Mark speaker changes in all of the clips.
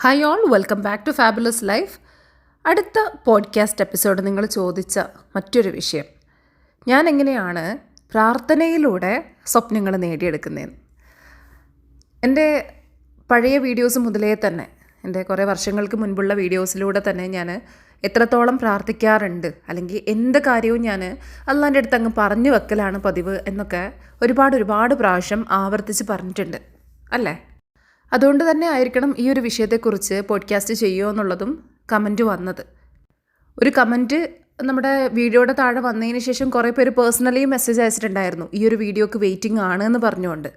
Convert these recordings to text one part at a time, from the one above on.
Speaker 1: Hi all welcome back to fabulous life അടുത്ത podcast episode നിങ്ങൾ ചോദിച്ച മറ്റൊരു വിഷയം. ഞാൻ എങ്ങനെയാണ് പ്രാർത്ഥനയിലൂടെ സ്വപ്നങ്ങൾ നേടിയെടുക്കുന്നതെന്ന്. എന്റെ പഴയ വീഡിയോസ് മുതലേ തന്നെ എന്റെ കുറേ വർഷങ്ങൾക്ക് മുൻപുള്ള വീഡിയോസിലൂടെ തന്നെ ഞാൻ എത്രത്തോളം പ്രാർത്ഥിക്കാറുണ്ട് അല്ലെങ്കിൽ എന്ത് കാര്യവും ഞാൻ അള്ളാന്റെ അടുത്ത് അങ്ങ് പറഞ്ഞു വെക്കലാണ് പതിവ് എന്നൊക്കെ ഒരുപാട് ഒരുപാട് പ്രാവശ്യം ആവർത്തിച്ച് പറഞ്ഞിട്ടുണ്ട്. അല്ലേ? അതുകൊണ്ട് തന്നെ ആയിരിക്കണം ഈ ഒരു വിഷയത്തെക്കുറിച്ച് പോഡ്കാസ്റ്റ് ചെയ്യുമോ എന്നുള്ളതും കമന്റ് വന്നത്. ഒരു കമന്റ് നമ്മുടെ വീഡിയോയുടെ താഴെ വന്നതിന് ശേഷം കുറേ പേര് പേഴ്സണലി മെസ്സേജ് അയച്ചിട്ടുണ്ടായിരുന്നു ഈ ഒരു വീഡിയോക്ക് വെയിറ്റിംഗ് ആണ് എന്ന് പറഞ്ഞുകൊണ്ട്.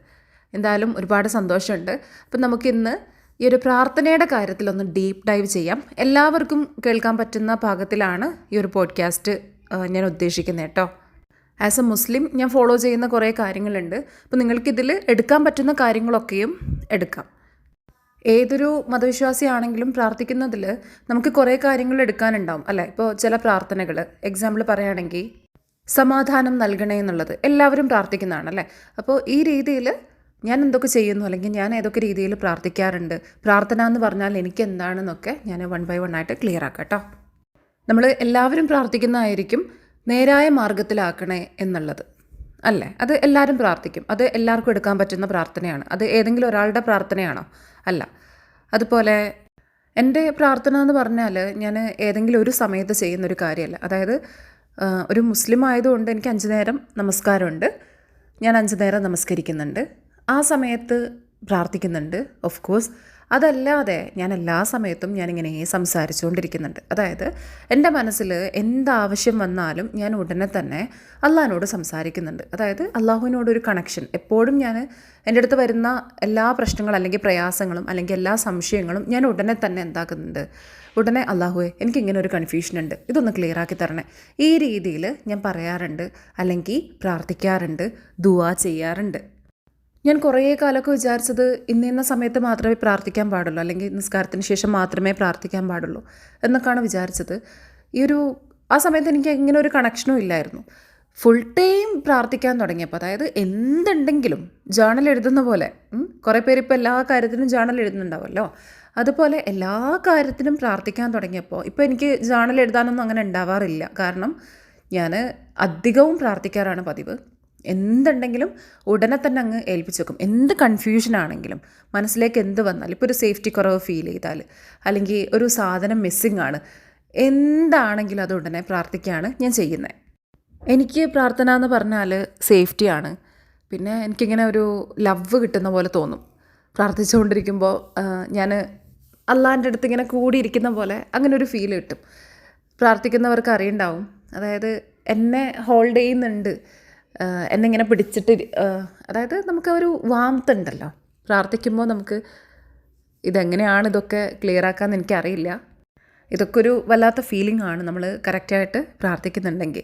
Speaker 1: എന്തായാലും ഒരുപാട് സന്തോഷമുണ്ട്. അപ്പം നമുക്കിന്ന് ഈ ഒരു പ്രാർത്ഥനയുടെ കാര്യത്തിലൊന്ന് ഡീപ്പ് ഡൈവ് ചെയ്യാം. എല്ലാവർക്കും കേൾക്കാൻ പറ്റുന്ന പാകത്തിലാണ് ഈ ഒരു പോഡ്കാസ്റ്റ് ഞാൻ ഉദ്ദേശിക്കുന്നത് കേട്ടോ. ആസ് എ മുസ്ലിം ഞാൻ ഫോളോ ചെയ്യുന്ന കുറേ കാര്യങ്ങളുണ്ട്. അപ്പോൾ നിങ്ങൾക്കിതിൽ എടുക്കാൻ പറ്റുന്ന കാര്യങ്ങളൊക്കെയും എടുക്കാം. ഏതൊരു മതവിശ്വാസിയാണെങ്കിലും പ്രാർത്ഥിക്കുന്നതിൽ നമുക്ക് കുറേ കാര്യങ്ങൾ എടുക്കാനുണ്ടാവും അല്ലേ? ഇപ്പോൾ ചില പ്രാർത്ഥനകൾ എക്സാമ്പിൾ പറയുകയാണെങ്കിൽ സമാധാനം നൽകണേ എന്നുള്ളത് എല്ലാവരും പ്രാർത്ഥിക്കുന്നതാണ് അല്ലേ? അപ്പോൾ ഈ രീതിയിൽ ഞാൻ എന്തൊക്കെ ചെയ്യുന്നു അല്ലെങ്കിൽ ഞാൻ ഏതൊക്കെ രീതിയിൽ പ്രാർത്ഥിക്കാറുണ്ട് പ്രാർത്ഥന എന്ന് പറഞ്ഞാൽ എനിക്ക് എന്താണെന്നൊക്കെ ഞാൻ വൺ ബൈ വൺ ആയിട്ട് ക്ലിയർ ആക്കാം കേട്ടോ നമ്മൾ എല്ലാവരും പ്രാർത്ഥിക്കുന്നതായിരിക്കും നേരായ മാർഗത്തിലാക്കണേ എന്നുള്ളത് അല്ലേ? അത് എല്ലാവരും പ്രാർത്ഥിക്കും അത് എല്ലാവർക്കും എടുക്കാൻ പറ്റുന്ന പ്രാർത്ഥനയാണ് അത് ഏതെങ്കിലും ഒരാളുടെ പ്രാർത്ഥനയാണോ? അല്ല. അതുപോലെ എന്റെ പ്രാർത്ഥന എന്ന് പറഞ്ഞാൽ ഞാൻ ഏതെങ്കിലും ഒരു സമയത്ത് ചെയ്യുന്ന ഒരു കാര്യമല്ല. അതായത് ഒരു മുസ്ലിം ആയതുകൊണ്ട് എനിക്ക് അഞ്ച് നേരം നമസ്കാരമുണ്ട്. ഞാൻ അഞ്ച് നേരം നമസ്കരിക്കുന്നുണ്ട്. ആ സമയത്ത് പ്രാർത്ഥിക്കുന്നുണ്ട് ഓഫ് കോഴ്സ് അതല്ലാതെ ഞാൻ എല്ലാ സമയത്തും ഞാനിങ്ങനെ സംസാരിച്ചുകൊണ്ടിരിക്കുന്നുണ്ട്. അതായത് എന്റെ മനസ്സിൽ എന്താവശ്യം വന്നാലും ഞാൻ ഉടനെ തന്നെ അള്ളാഹിനോട് സംസാരിക്കുന്നുണ്ട്. അതായത് അള്ളാഹുവിനോടൊരു കണക്ഷൻ എപ്പോഴും ഞാൻ എന്റെ അടുത്ത് വരുന്ന എല്ലാ പ്രശ്നങ്ങളും അല്ലെങ്കിൽ പ്രയാസങ്ങളും അല്ലെങ്കിൽ എല്ലാ സംശയങ്ങളും ഞാൻ ഉടനെ തന്നെ എന്താക്കുന്നുണ്ട്. ഉടനെ അള്ളാഹുവെ എനിക്കിങ്ങനെ ഒരു കൺഫ്യൂഷൻ ഉണ്ട്. ഇതൊന്ന് ക്ലിയർ ആക്കി തരണേ. ഈ രീതിയിൽ ഞാൻ പറയാറുണ്ട് അല്ലെങ്കിൽ പ്രാർത്ഥിക്കാറുണ്ട് ദുവാ ചെയ്യാറുണ്ട്. ഞാൻ കുറേ കാലമൊക്കെ വിചാരിച്ചത് ഇന്ന ഇന്ന സമയത്ത് മാത്രമേ പ്രാർത്ഥിക്കാൻ പാടുള്ളൂ അല്ലെങ്കിൽ നിസ്കാരത്തിന് ശേഷം മാത്രമേ പ്രാർത്ഥിക്കാൻ പാടുള്ളൂ എന്നൊക്കെയാണ് വിചാരിച്ചത്. ഈ ഒരു ആ സമയത്ത് എനിക്ക് ഇങ്ങനെ ഒരു കണക്ഷനും ഇല്ലായിരുന്നു. ഫുൾ ടൈം പ്രാർത്ഥിക്കാൻ തുടങ്ങിയപ്പോൾ അതായത് എന്തുണ്ടെങ്കിലും ജേണൽ എഴുതുന്ന പോലെ കുറേ പേര് ഇപ്പോൾ എല്ലാ കാര്യത്തിനും ജേണൽ എഴുതുന്നുണ്ടാവുമല്ലോ അതുപോലെ എല്ലാ കാര്യത്തിനും പ്രാർത്ഥിക്കാൻ തുടങ്ങിയപ്പോൾ ഇപ്പോൾ എനിക്ക് ജേണൽ എഴുതാനൊന്നും അങ്ങനെ ഉണ്ടാവാറില്ല. കാരണം ഞാൻ അധികവും പ്രാർത്ഥിക്കാറാണ് പതിവ്. എന്തുണ്ടെങ്കിലും ഉടനെ തന്നെ അങ്ങ് ഏൽപ്പിച്ച് വെക്കും. എന്ത് കൺഫ്യൂഷൻ ആണെങ്കിലും മനസ്സിലേക്ക് എന്ത് വന്നാലും ഇപ്പോൾ ഒരു സേഫ്റ്റി കുറവ് ഫീൽ ചെയ്താൽ അല്ലെങ്കിൽ ഒരു സാധനം മിസ്സിങ് ആണ് എന്താണെങ്കിലും അത് ഉടനെ പ്രാർത്ഥിക്കുകയാണ് ഞാൻ ചെയ്യുന്നത്. എനിക്ക് പ്രാർത്ഥന എന്ന് പറഞ്ഞാൽ സേഫ്റ്റിയാണ് പിന്നെ എനിക്കിങ്ങനെ ഒരു ലവ് കിട്ടുന്ന പോലെ തോന്നും. പ്രാർത്ഥിച്ചുകൊണ്ടിരിക്കുമ്പോൾ ഞാൻ അള്ളാന്റെ അടുത്ത് ഇങ്ങനെ കൂടിയിരിക്കുന്ന പോലെ അങ്ങനെ ഒരു ഫീൽ കിട്ടും. പ്രാർത്ഥിക്കുന്നവർക്ക് അറിയുണ്ടാവും. അതായത് എന്നെ ഹോൾഡ് ചെയ്യുന്നുണ്ട്. ആ, എന്നെ ഇങ്ങനെ പിടിച്ചിട്ട് അതായത് നമുക്ക് ഒരു വാമത്ത് ഉണ്ടല്ലോ പ്രാർത്ഥിക്കുമ്പോൾ നമുക്ക് ഇതെങ്ങനെയാണ് ഇതൊക്കെ ക്ലിയർ ആക്കാമെന്ന് എനിക്കറിയില്ല. ഇതൊക്കെ ഒരു വല്ലാത്ത ഫീലിംഗ് ആണ് നമ്മൾ കറക്റ്റായിട്ട് പ്രാർത്ഥിക്കുന്നുണ്ടെങ്കിൽ.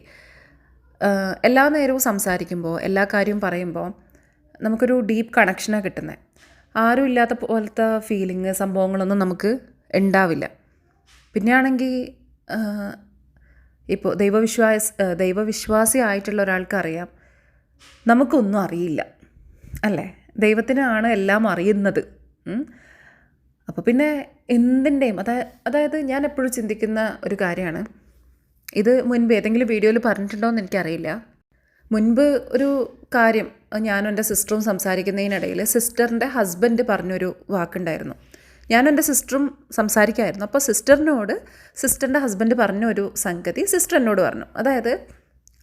Speaker 1: എല്ലാ നേരവും സംസാരിക്കുമ്പോൾ എല്ലാ കാര്യവും പറയുമ്പോൾ നമുക്കൊരു ഡീപ്പ് കണക്ഷനാണ് കിട്ടുന്നത് ആരും ഇല്ലാത്ത പോലത്തെ ഫീലിംഗ് സംഭവങ്ങളൊന്നും നമുക്ക് ഉണ്ടാവില്ല. പിന്നെയാണെങ്കിൽ ഇപ്പോൾ ദൈവവിശ്വാസ ദൈവവിശ്വാസി ആയിട്ടുള്ള ഒരാൾക്കറിയാം. നമുക്കൊന്നും അറിയില്ല. അല്ലേ? ദൈവത്തിനാണ് എല്ലാം അറിയുന്നത്. അപ്പോൾ പിന്നെ എന്തിന്റെയും അതായത് അതായത് ഞാൻ എപ്പോഴും ചിന്തിക്കുന്ന ഒരു കാര്യമാണ്. ഇത് മുൻപ് ഏതെങ്കിലും വീഡിയോയിൽ പറഞ്ഞിട്ടുണ്ടോ എന്ന് എനിക്കറിയില്ല. മുൻപ് ഒരു കാര്യം ഞാനും എന്റെ സിസ്റ്ററും സംസാരിക്കുന്നതിനിടയിൽ സിസ്റ്ററിന്റെ ഹസ്ബൻഡ് പറഞ്ഞൊരു വാക്കുണ്ടായിരുന്നു. ഞാനും എന്റെ സിസ്റ്ററും സംസാരിക്കായിരുന്നു. അപ്പോൾ സിസ്റ്ററിനോട് സിസ്റ്ററിന്റെ ഹസ്ബൻഡ് പറഞ്ഞ ഒരു സംഗതി സിസ്റ്റർ എന്നോട് പറഞ്ഞു. അതായത്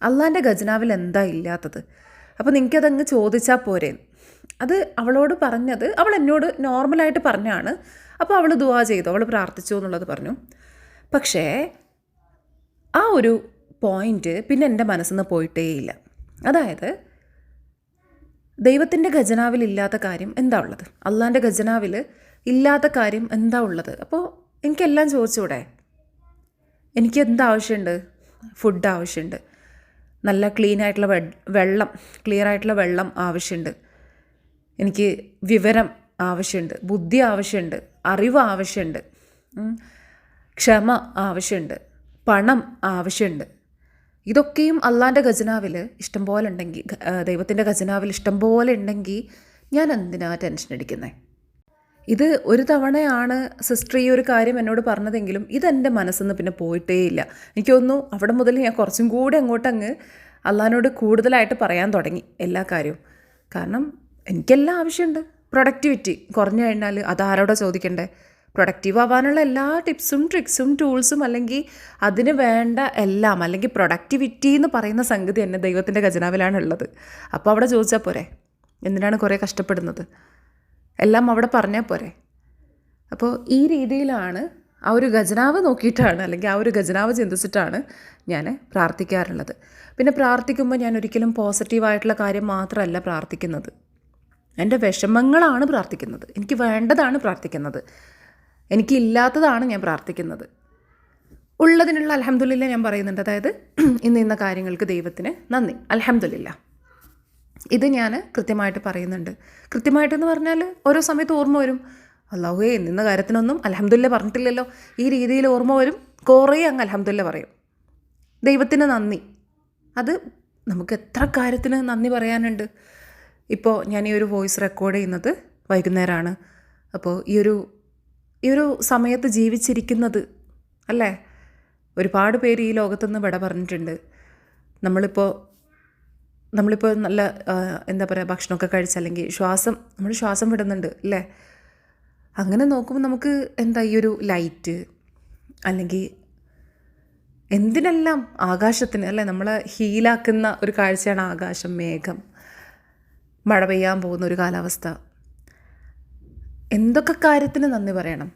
Speaker 1: അള്ളാന്റെ ഖജനാവിൽ എന്താ ഇല്ലാത്തത്? അപ്പോൾ നിങ്ങൾക്കതങ്ങ് ചോദിച്ചാൽ പോരെ. അത് അവളോട് പറഞ്ഞത് അവൾ എന്നോട് നോർമലായിട്ട് പറഞ്ഞാണ്. അപ്പോൾ അവൾ ദുവാ ചെയ്തു അവൾ പ്രാർത്ഥിച്ചു എന്നുള്ളത് പറഞ്ഞു. പക്ഷേ ആ ഒരു പോയിന്റ് പിന്നെ എന്റെ മനസ്സിൽ നിന്ന് പോയിട്ടേയില്ല. അതായത് ദൈവത്തിന്റെ ഖജനാവിൽ ഇല്ലാത്ത കാര്യം എന്താ ഉള്ളത്? അള്ളാന്റെ ഖജനാവിൽ ഇല്ലാത്ത കാര്യം എന്താ ഉള്ളത്? അപ്പോൾ എനിക്കെല്ലാം ചോദിച്ചൂടെ? എനിക്ക് എന്താവശ്യമുണ്ട് ഫുഡ് ആവശ്യമുണ്ട് നല്ല ക്ലീൻ ആയിട്ടുള്ള വെള്ളം ക്ലിയർ ആയിട്ടുള്ള വെള്ളം ആവശ്യമുണ്ട് എനിക്ക് വിവരം ആവശ്യമുണ്ട് ബുദ്ധി ആവശ്യമുണ്ട് അറിവ് ആവശ്യമുണ്ട് ക്ഷമ ആവശ്യമുണ്ട് പണം ആവശ്യമുണ്ട് ഇതൊക്കെയും അള്ളാന്റെ ഖജനാവിൽ ഇഷ്ടംപോലെ ഉണ്ടെങ്കിൽ ദൈവത്തിന്റെ ഖജനാവിൽ ഇഷ്ടംപോലെ ഉണ്ടെങ്കിൽ ഞാൻ എന്തിനാ ടെൻഷൻ അടിക്കുന്നത് ഇത് ഒരു തവണയാണ് സിസ്റ്റർ ഈ ഒരു കാര്യം എന്നോട് പറഞ്ഞതെങ്കിലും ഇതെന്റെ മനസ്സിൽ നിന്ന് പിന്നെ പോയിട്ടേയില്ല. എനിക്ക് തോന്നുന്നു അവിടെ മുതൽ ഞാൻ കുറച്ചും കൂടി അങ്ങോട്ടങ്ങ് അള്ളഹാനോട് കൂടുതലായിട്ട് പറയാൻ തുടങ്ങി എല്ലാ കാര്യവും. കാരണം എനിക്കെല്ലാം ആവശ്യമുണ്ട്. പ്രൊഡക്ടിവിറ്റി കുറഞ്ഞു കഴിഞ്ഞാൽ അതാരോടെ ചോദിക്കണ്ടേ? പ്രൊഡക്റ്റീവ് ആവാനുള്ള എല്ലാ ടിപ്സും ട്രിക്സും ടൂൾസും അല്ലെങ്കിൽ അതിന് വേണ്ട എല്ലാം അല്ലെങ്കിൽ പ്രൊഡക്ടിവിറ്റി എന്ന് പറയുന്ന സംഗതി തന്നെ ദൈവത്തിന്റെ ഖജനാവിലാണ് ഉള്ളത് അപ്പോൾ അവിടെ ചോദിച്ചാൽ പോരെ? എന്തിനാണ് കുറേ കഷ്ടപ്പെടുന്നത്? എല്ലാം അവിടെ പറഞ്ഞാൽ പോരെ. അപ്പോൾ ഈ രീതിയിലാണ് ആ ഒരു ഖജനാവ് നോക്കിയിട്ടാണ് അല്ലെങ്കിൽ ആ ഒരു ഖജനാവ് ചിന്തിച്ചിട്ടാണ് ഞാൻ പ്രാർത്ഥിക്കാറുള്ളത്. പിന്നെ പ്രാർത്ഥിക്കുമ്പോൾ ഞാൻ ഒരിക്കലും പോസിറ്റീവായിട്ടുള്ള കാര്യം മാത്രമല്ല പ്രാർത്ഥിക്കുന്നത്. എന്റെ വിഷമങ്ങളാണ് പ്രാർത്ഥിക്കുന്നത്. എനിക്ക് വേണ്ടതാണ് പ്രാർത്ഥിക്കുന്നത്. എനിക്കില്ലാത്തതാണ് ഞാൻ പ്രാർത്ഥിക്കുന്നത്. ഉള്ളതിനുള്ള അലഹമുല്ല ഞാൻ പറയുന്നുണ്ട്. അതായത് ഇന്ന് ഇന്ന കാര്യങ്ങൾക്ക് ദൈവത്തിന് നന്ദി. അലഹമുല്ല ഇത് ഞാൻ കൃത്യമായിട്ട് പറയുന്നുണ്ട്. കൃത്യമായിട്ടെന്ന് പറഞ്ഞാൽ ഓരോ സമയത്ത് ഓർമ്മ വരും. അല്ലാഹുവേ നിന്ന കാര്യത്തിനൊന്നും അലഹമുല്ല പറഞ്ഞിട്ടില്ലല്ലോ. ഈ രീതിയിൽ ഓർമ്മ വരും. കുറേ അങ്ങ് അലഹമുല്ല പറയും. ദൈവത്തിന് നന്ദി. അത് നമുക്ക് എത്ര കാര്യത്തിന് നന്ദി പറയാനുണ്ട്. ഇപ്പോൾ ഞാൻ ഈ ഒരു വോയിസ് റെക്കോർഡ് ചെയ്യുന്നത് വൈകുന്നേരമാണ് അപ്പോൾ ഈ ഒരു ഈ ഒരു സമയത്ത് ജീവിച്ചിരിക്കുന്നത് അല്ലേ? ഒരുപാട് പേര് ഈ ലോകത്തുനിന്ന് വിട പറഞ്ഞിട്ടുണ്ട്. നമ്മളിപ്പോൾ നമ്മളിപ്പോൾ നല്ല എന്താ പറയുക ഭക്ഷണമൊക്കെ കഴിച്ചല്ലെങ്കിൽ ശ്വാസം നമ്മൾ ശ്വാസം വിടുന്നുണ്ട് അല്ലേ അങ്ങനെ നോക്കുമ്പോൾ നമുക്ക് എന്താ ഈ ഒരു ലൈറ്റ് അല്ലെങ്കിൽ എന്തിനെല്ലാം ആകാശത്തിന് അല്ലേ നമ്മളെ ഹീലാക്കുന്ന ഒരു കാഴ്ചയാണ് ആകാശം മേഘം മഴ പെയ്യാൻ പോകുന്ന ഒരു കാലാവസ്ഥ. എന്തൊക്കെ കാര്യത്തിന് നന്ദി പറയണം?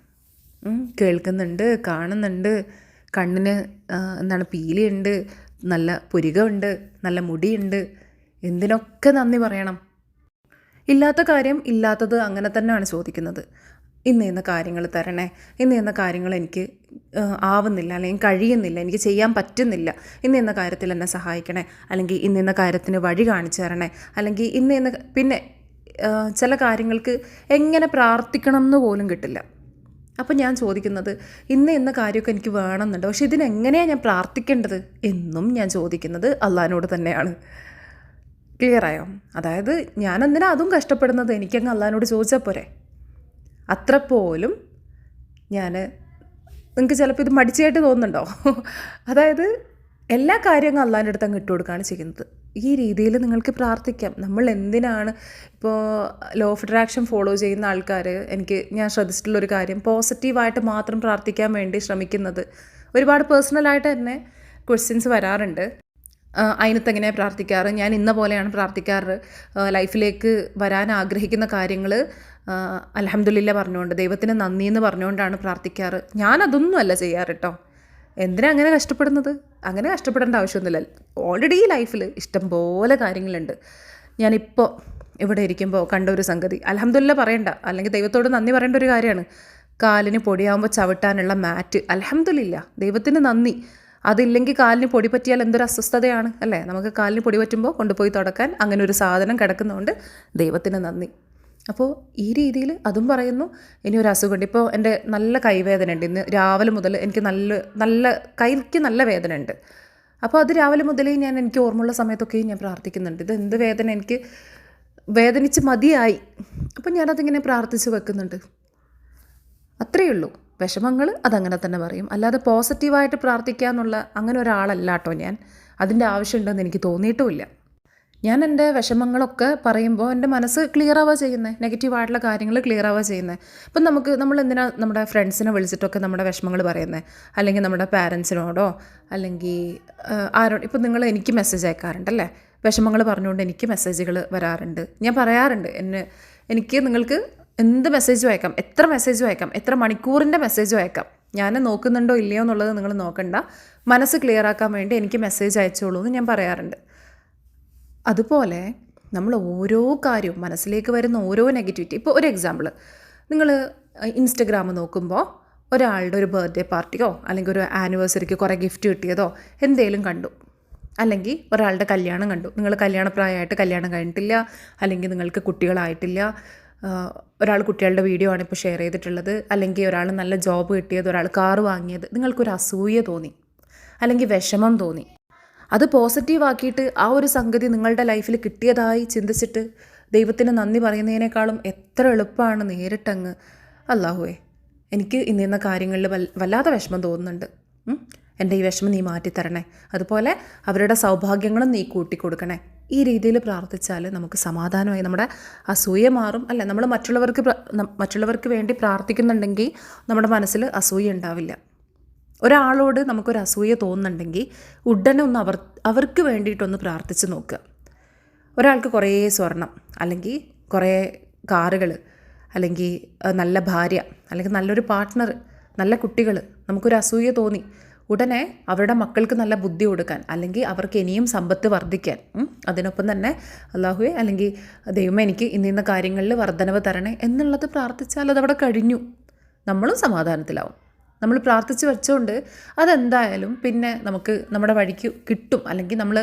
Speaker 1: കേൾക്കുന്നുണ്ട് കാണുന്നുണ്ട് കണ്ണിന് എന്താണ് പീലിയുണ്ട് നല്ല പുരികമുണ്ട് നല്ല മുടിയുണ്ട് എന്തിനൊക്കെ നന്ദി പറയണം? ഇല്ലാത്ത കാര്യം ഇല്ലാത്തത് അങ്ങനെ തന്നെയാണ് ചോദിക്കുന്നത്. ഇന്ന് ഇന്ന കാര്യങ്ങൾ തരണേ. ഇന്ന് ഇന്ന കാര്യങ്ങൾ എനിക്ക് ആവുന്നില്ല. അല്ലെങ്കിൽ കഴിയുന്നില്ല. എനിക്ക് ചെയ്യാൻ പറ്റുന്നില്ല. ഇന്ന് ഇന്ന കാര്യത്തിൽ എന്നെ സഹായിക്കണേ. അല്ലെങ്കിൽ ഇന്ന് ഇന്ന കാര്യത്തിന് വഴി കാണിച്ചു തരണേ. അല്ലെങ്കിൽ ഇന്ന് ഇന്ന പിന്നെ ചില കാര്യങ്ങൾക്ക് എങ്ങനെ പ്രാർത്ഥിക്കണം എന്ന് പോലും കിട്ടില്ല. അപ്പം ഞാൻ ചോദിക്കുന്നത് ഇന്ന് ഇന്ന കാര്യമൊക്കെ എനിക്ക് വേണമെന്നുണ്ട്. പക്ഷേ ഇതിനെങ്ങനെയാണ് ഞാൻ പ്രാർത്ഥിക്കേണ്ടത്? എന്നും ഞാൻ ചോദിക്കുന്നത് അള്ളഹാനോട് തന്നെയാണ്. ക്ലിയറായോ? അതായത് ഞാൻ എന്തിനാ അതും കഷ്ടപ്പെടുന്നത്? എനിക്കങ്ങ് അള്ളഹാനോട് ചോദിച്ചാൽ പോരെ. അത്ര പോലും ഞാൻ നിങ്ങൾക്ക് ചിലപ്പോൾ ഇത് മടിച്ചായിട്ട് തോന്നുന്നുണ്ടോ? അതായത് എല്ലാ കാര്യങ്ങളും അള്ളാന്റെ അടുത്ത് അങ്ങ് ഇട്ട് കൊടുക്കുകയാണ് ചെയ്യുന്നത്. ഈ രീതിയിൽ നിങ്ങൾക്ക് പ്രാർത്ഥിക്കാം. നമ്മൾ എന്തിനാണ് ഇപ്പോൾ ലോ ഓഫ് അട്രാക്ഷൻ ഫോളോ ചെയ്യുന്ന ആൾക്കാർ എനിക്ക് ഞാൻ ശ്രദ്ധിച്ചിട്ടുള്ള ഒരു കാര്യം പോസിറ്റീവായിട്ട് മാത്രം പ്രാർത്ഥിക്കാൻ വേണ്ടി ശ്രമിക്കുന്നത്. ഒരുപാട് പേഴ്സണലായിട്ട് തന്നെ ക്വസ്റ്റ്യൻസ് വരാറുണ്ട്. അതിനകത്ത് എങ്ങനെ പ്രാർത്ഥിക്കാറ്? ഞാൻ ഇന്ന പോലെയാണ് പ്രാർത്ഥിക്കാറ്. ലൈഫിലേക്ക് വരാൻ ആഗ്രഹിക്കുന്ന കാര്യങ്ങൾ അലഹമ്മദില്ല പറഞ്ഞുകൊണ്ട് ദൈവത്തിന് നന്ദി എന്ന് പറഞ്ഞുകൊണ്ടാണ് പ്രാർത്ഥിക്കാറ്. ഞാനതൊന്നും അല്ല ചെയ്യാറ് കേട്ടോ എന്തിനാ അങ്ങനെ കഷ്ടപ്പെടുന്നത്? അങ്ങനെ കഷ്ടപ്പെടേണ്ട ആവശ്യമൊന്നുമില്ല. ഓൾറെഡി ലൈഫിൽ ഇഷ്ടം പോലെ കാര്യങ്ങളുണ്ട്. ഞാനിപ്പോൾ ഇവിടെ ഇരിക്കുമ്പോൾ കണ്ട ഒരു സംഗതി. അലഹമ്മദില്ല പറയണ്ട. അല്ലെങ്കിൽ ദൈവത്തോട് നന്ദി പറയേണ്ട ഒരു കാര്യമാണ്. കാലിന് പൊടിയാകുമ്പോൾ ചവിട്ടാനുള്ള മാറ്റ്. അലഹമ്മദില്ല ദൈവത്തിന് നന്ദി. അതില്ലെങ്കിൽ കാലിന് പൊടി പറ്റിയാൽ എന്തൊരു അസ്വസ്ഥതയാണ് അല്ലേ? നമുക്ക് കാലിന് പൊടി പറ്റുമ്പോൾ കൊണ്ടുപോയി തുടക്കാൻ അങ്ങനെ ഒരു സാധനം കിടക്കുന്നതുകൊണ്ട് ദൈവത്തിന് നന്ദി. അപ്പോൾ ഈ രീതിയിൽ അതും പറയുന്നു. ഇനി ഒരു അസുഖമുണ്ട്. ഇപ്പോൾ എന്റെ നല്ല കൈവേദന ഉണ്ട്. ഇന്ന് രാവിലെ മുതൽ എനിക്ക് നല്ല നല്ല കൈക്ക് നല്ല വേദന ഉണ്ട്. അപ്പോൾ അത് രാവിലെ മുതലേ ഞാൻ എനിക്ക് ഓർമ്മയുള്ള സമയത്തൊക്കെ ഞാൻ പ്രാർത്ഥിക്കുന്നുണ്ട്. ഇത് എന്ത് വേദന? എനിക്ക് വേദനിച്ച് മതിയായി. അപ്പോൾ ഞാനതിങ്ങനെ പ്രാർത്ഥിച്ച് വെക്കുന്നുണ്ട്. അത്രയേ ഉള്ളൂ. വിഷമങ്ങൾ അതങ്ങനെ തന്നെ പറയും. അല്ലാതെ പോസിറ്റീവായിട്ട് പ്രാർത്ഥിക്കുക എന്നുള്ള അങ്ങനെ ഒരാളല്ല കേട്ടോ ഞാൻ. അതിന്റെ ആവശ്യമുണ്ടെന്ന് എനിക്ക് തോന്നിയിട്ടുമില്ല. ഞാൻ എന്റെ വിഷമങ്ങളൊക്കെ പറയുമ്പോൾ എന്റെ മനസ്സ് ക്ലിയർ ആവുക ചെയ്യുന്നത് നെഗറ്റീവായിട്ടുള്ള കാര്യങ്ങൾ ക്ലിയർ ആവുക ചെയ്യുന്നത് ഇപ്പം നമുക്ക് നമ്മൾ എന്തിനാ നമ്മുടെ ഫ്രണ്ട്സിനെ വിളിച്ചിട്ടൊക്കെ നമ്മുടെ വിഷമങ്ങൾ പറയുന്നത് അല്ലെങ്കിൽ നമ്മുടെ പാരൻസിനോടോ അല്ലെങ്കിൽ ആരോ ഇപ്പം നിങ്ങൾ എനിക്ക് മെസ്സേജ് അയക്കാറുണ്ടല്ലേ വിഷമങ്ങൾ പറഞ്ഞുകൊണ്ട് എനിക്ക് മെസ്സേജുകൾ വരാറുണ്ട്. ഞാൻ പറയാറുണ്ട്. എന്നെ എനിക്ക് നിങ്ങൾക്ക് എന്ത് മെസ്സേജും അയക്കാം? എത്ര മെസ്സേജും അയക്കാം? എത്ര മണിക്കൂറിന്റെ മെസ്സേജും അയക്കാം? ഞാൻ നോക്കുന്നുണ്ടോ ഇല്ലയോ എന്നുള്ളത് നിങ്ങൾ നോക്കണ്ട. മനസ്സ് ക്ലിയർ ആക്കാൻ വേണ്ടി എനിക്ക് മെസ്സേജ് അയച്ചോളൂ എന്ന് ഞാൻ പറയാറുണ്ട്. അതുപോലെ നമ്മൾ ഓരോ കാര്യവും മനസ്സിലേക്ക് വരുന്ന ഓരോ നെഗറ്റിവിറ്റി ഇപ്പോൾ ഒരു എക്സാമ്പിൾ നിങ്ങൾ ഇൻസ്റ്റഗ്രാം നോക്കുമ്പോൾ ഒരാളുടെ ഒരു ബർത്ത്ഡേ പാർട്ടിയോ അല്ലെങ്കിൽ ഒരു ആനിവേഴ്സറിക്ക് കുറേ ഗിഫ്റ്റ് കിട്ടിയതോ എന്തേലും കണ്ടു. അല്ലെങ്കിൽ ഒരാളുടെ കല്യാണം കണ്ടു. നിങ്ങൾ കല്യാണപ്രായമായിട്ട് കല്യാണം കഴിഞ്ഞിട്ടില്ല അല്ലെങ്കിൽ നിങ്ങൾക്ക് കുട്ടികളായിട്ടില്ല ഒരാൾ കുട്ടികളുടെ വീഡിയോ ആണ് ഇപ്പോൾ ഷെയർ ചെയ്തിട്ടുള്ളത്. അല്ലെങ്കിൽ ഒരാൾ നല്ല ജോബ് കിട്ടിയത് ഒരാൾ കാർ വാങ്ങിയത് നിങ്ങൾക്കൊരു അസൂയ തോന്നി. അല്ലെങ്കിൽ വിഷമം തോന്നി. അത് പോസിറ്റീവ് ആക്കിയിട്ട് ആ ഒരു സംഗതി നിങ്ങളുടെ ലൈഫിൽ കിട്ടിയതായി ചിന്തിച്ചിട്ട് ദൈവത്തിന് നന്ദി പറയുന്നതിനേക്കാളും എത്ര എളുപ്പമാണ് നേരിട്ടങ്ങ് അല്ലാഹുവേ എനിക്ക് ഇന്നിന്ന കാര്യങ്ങളിൽ വല്ല വല്ലാതെ വിഷമം തോന്നുന്നുണ്ട്. എന്റെ ഈ വിഷമം നീ മാറ്റിത്തരണേ. അതുപോലെ അവരുടെ സൗഭാഗ്യങ്ങളും നീ കൂട്ടിക്കൊടുക്കണേ. ഈ രീതിയിൽ പ്രാർത്ഥിച്ചാൽ നമുക്ക് സമാധാനമായി നമ്മുടെ അസൂയ മാറും. അല്ല നമ്മൾ മറ്റുള്ളവർക്ക് മറ്റുള്ളവർക്ക് വേണ്ടി പ്രാർത്ഥിക്കുന്നുണ്ടെങ്കിൽ നമ്മുടെ മനസ്സിൽ അസൂയ ഉണ്ടാവില്ല. ഒരാളോട് നമുക്കൊരു അസൂയ തോന്നുന്നുണ്ടെങ്കിൽ ഉടനെ ഒന്ന് അവർ അവർക്ക് വേണ്ടിയിട്ടൊന്ന് പ്രാർത്ഥിച്ച് നോക്കുക ഒരാൾക്ക് കുറേ സ്വർണം അല്ലെങ്കിൽ കുറേ കാറുകൾ അല്ലെങ്കിൽ നല്ല ഭാര്യ അല്ലെങ്കിൽ നല്ലൊരു പാർട്ട്ണർ നല്ല കുട്ടികൾ നമുക്കൊരു അസൂയ തോന്നി. ഉടനെ അവരുടെ മക്കൾക്ക് നല്ല ബുദ്ധി കൊടുക്കാൻ അല്ലെങ്കിൽ അവർക്ക് ഇനിയും സമ്പത്ത് വർദ്ധിക്കാൻ അതിനൊപ്പം തന്നെ അള്ളാഹുവെ അല്ലെങ്കിൽ ദൈവമേ എനിക്ക് ഇന്നിന്ന കാര്യങ്ങളിൽ വർധനവ് തരണേ എന്നുള്ളത് പ്രാർത്ഥിച്ചാൽ അതവിടെ കഴിഞ്ഞു. നമ്മളും സമാധാനത്തിലാവും. നമ്മൾ പ്രാർത്ഥിച്ച് വെച്ചുകൊണ്ട് അതെന്തായാലും പിന്നെ നമുക്ക് നമ്മുടെ വഴിക്ക് കിട്ടും. അല്ലെങ്കിൽ നമ്മൾ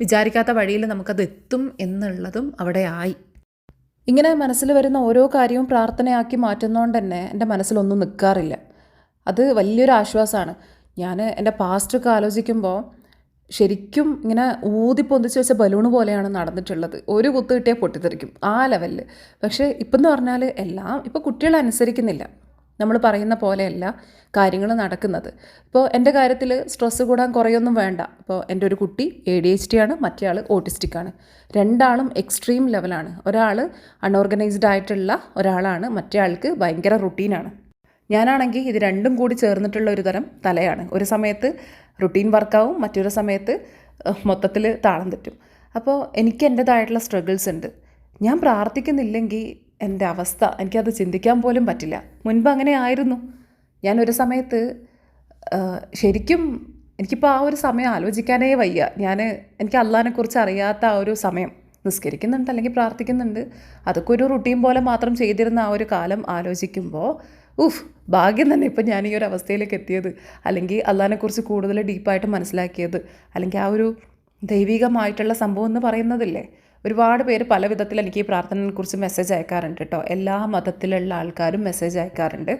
Speaker 1: വിചാരിക്കാത്ത വഴിയിൽ നമുക്കത് എത്തും എന്നുള്ളതും അവിടെ ആയി. ഇങ്ങനെ മനസ്സിൽ വരുന്ന ഓരോ കാര്യവും പ്രാർത്ഥനയാക്കി മാറ്റുന്നതുകൊണ്ട് തന്നെ എന്റെ മനസ്സിലൊന്നും നിൽക്കാറില്ല അത് വലിയൊരു ആശ്വാസമാണ്. ഞാൻ എന്റെ പാസ്റ്റൊക്കെ ആലോചിക്കുമ്പോൾ ശരിക്കും ഇങ്ങനെ ഊതി പൊന്തിച്ച് വെച്ച ബലൂൺ പോലെയാണ് നടന്നിട്ടുള്ളത്. ഒരു കുത്ത് കിട്ടിയാൽ പൊട്ടിത്തെറിക്കും ആ ലെവലിൽ. പക്ഷേ ഇപ്പം എന്ന് പറഞ്ഞാൽ എല്ലാം ഇപ്പോൾ കുട്ടികൾ അനുസരിക്കുന്നില്ല. നമ്മൾ പറയുന്ന പോലെയല്ല കാര്യങ്ങൾ നടക്കുന്നത്. ഇപ്പോൾ എന്റെ കാര്യത്തിൽ സ്ട്രെസ്സ് കൂടാൻ കുറേയൊന്നും വേണ്ട. ഇപ്പോൾ എന്റെ ഒരു കുട്ടി എ ഡി എച്ച് ഡി ആണ് മറ്റേ ആൾ ഓട്ടിസ്റ്റിക് ആണ്. രണ്ടാളും എക്സ്ട്രീം ലെവലാണ് ഒരാൾ അൺഓർഗനൈസ്ഡ് ആയിട്ടുള്ള ഒരാളാണ് മറ്റേ ആൾക്ക് ഭയങ്കര റുട്ടീനാണ് ഞാനാണെങ്കിൽ ഇത് രണ്ടും കൂടി ചേർന്നിട്ടുള്ള ഒരു തരം തലയാണ്. ഒരു സമയത്ത് റുട്ടീൻ വർക്കാവും മറ്റൊരു സമയത്ത് മൊത്തത്തിൽ താളം തെറ്റും. അപ്പോൾ എനിക്ക് എന്റേതായിട്ടുള്ള സ്ട്രഗിൾസ് ഉണ്ട്. ഞാൻ പ്രാർത്ഥിക്കുന്നില്ലെങ്കിൽ എന്റെ അവസ്ഥ എനിക്കത് ചിന്തിക്കാൻ പോലും പറ്റില്ല. മുൻപ് അങ്ങനെ ആയിരുന്നു. ഞാൻ ഒരു സമയത്ത് ശരിക്കും എനിക്കിപ്പോൾ ആ ഒരു സമയം ആലോചിക്കാനേ വയ്യ. ഞാൻ എനിക്ക് അള്ളാനെക്കുറിച്ച് അറിയാത്ത ആ ഒരു സമയം നിസ്കരിക്കുന്നുണ്ട് അല്ലെങ്കിൽ പ്രാർത്ഥിക്കുന്നുണ്ട്. അതൊക്കെ ഒരു റുട്ടീൻ പോലെ മാത്രം ചെയ്തിരുന്ന ആ ഒരു കാലം ആലോചിക്കുമ്പോൾ ഉഫ് ഭാഗ്യം തന്നെ ഇപ്പം ഞാൻ ഈ ഒരു അവസ്ഥയിലേക്ക് എത്തിയത്. അല്ലെങ്കിൽ അള്ളാഹിനെക്കുറിച്ച് കൂടുതൽ ഡീപ്പായിട്ട് മനസ്സിലാക്കിയത്. അല്ലെങ്കിൽ ആ ഒരു ദൈവികമായിട്ടുള്ള സംഭവം എന്ന് പറയുന്നതില്ലേ? ഒരുപാട് പേര് പല വിധത്തിൽ എനിക്ക് ഈ പ്രാർത്ഥനയെക്കുറിച്ച് മെസ്സേജ് അയക്കാറുണ്ട് കേട്ടോ. എല്ലാ മതത്തിലുള്ള ആൾക്കാരും മെസ്സേജ് അയക്കാറുണ്ട്.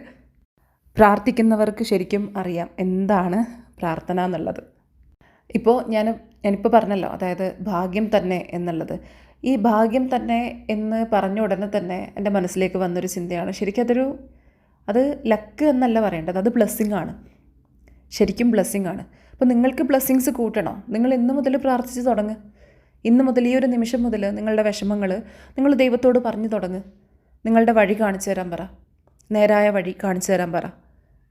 Speaker 1: പ്രാർത്ഥിക്കുന്നവർക്ക് ശരിക്കും അറിയാം എന്താണ് പ്രാർത്ഥന എന്നുള്ളത്. ഇപ്പോൾ ഞാൻ ഞാനിപ്പോൾ പറഞ്ഞല്ലോ അതായത് ഭാഗ്യം തന്നെ എന്നുള്ളത്. ഈ ഭാഗ്യം തന്നെ എന്ന് പറഞ്ഞ ഉടനെ തന്നെ എന്റെ മനസ്സിലേക്ക് വന്നൊരു ചിന്തയാണ്. ശരിക്കും അതൊരു അത് ലക്ക് എന്നല്ല പറയേണ്ടത്. അത് ബ്ലെസ്സിങ് ആണ്. ശരിക്കും ബ്ലെസ്സിങ് ആണ്. അപ്പോൾ നിങ്ങൾക്ക് ബ്ലെസ്സിങ്സ് കൂട്ടണോ? നിങ്ങൾ ഇന്ന് മുതൽ പ്രാർത്ഥിച്ച് തുടങ്ങ്. ഇന്ന് മുതൽ ഈ ഒരു നിമിഷം മുതൽ നിങ്ങളുടെ വിഷമങ്ങൾ നിങ്ങൾ ദൈവത്തോട് പറഞ്ഞു തുടങ്ങ്. നിങ്ങളുടെ വഴി കാണിച്ചു തരാൻ പറ. നേരായ വഴി കാണിച്ചു തരാൻ പറ.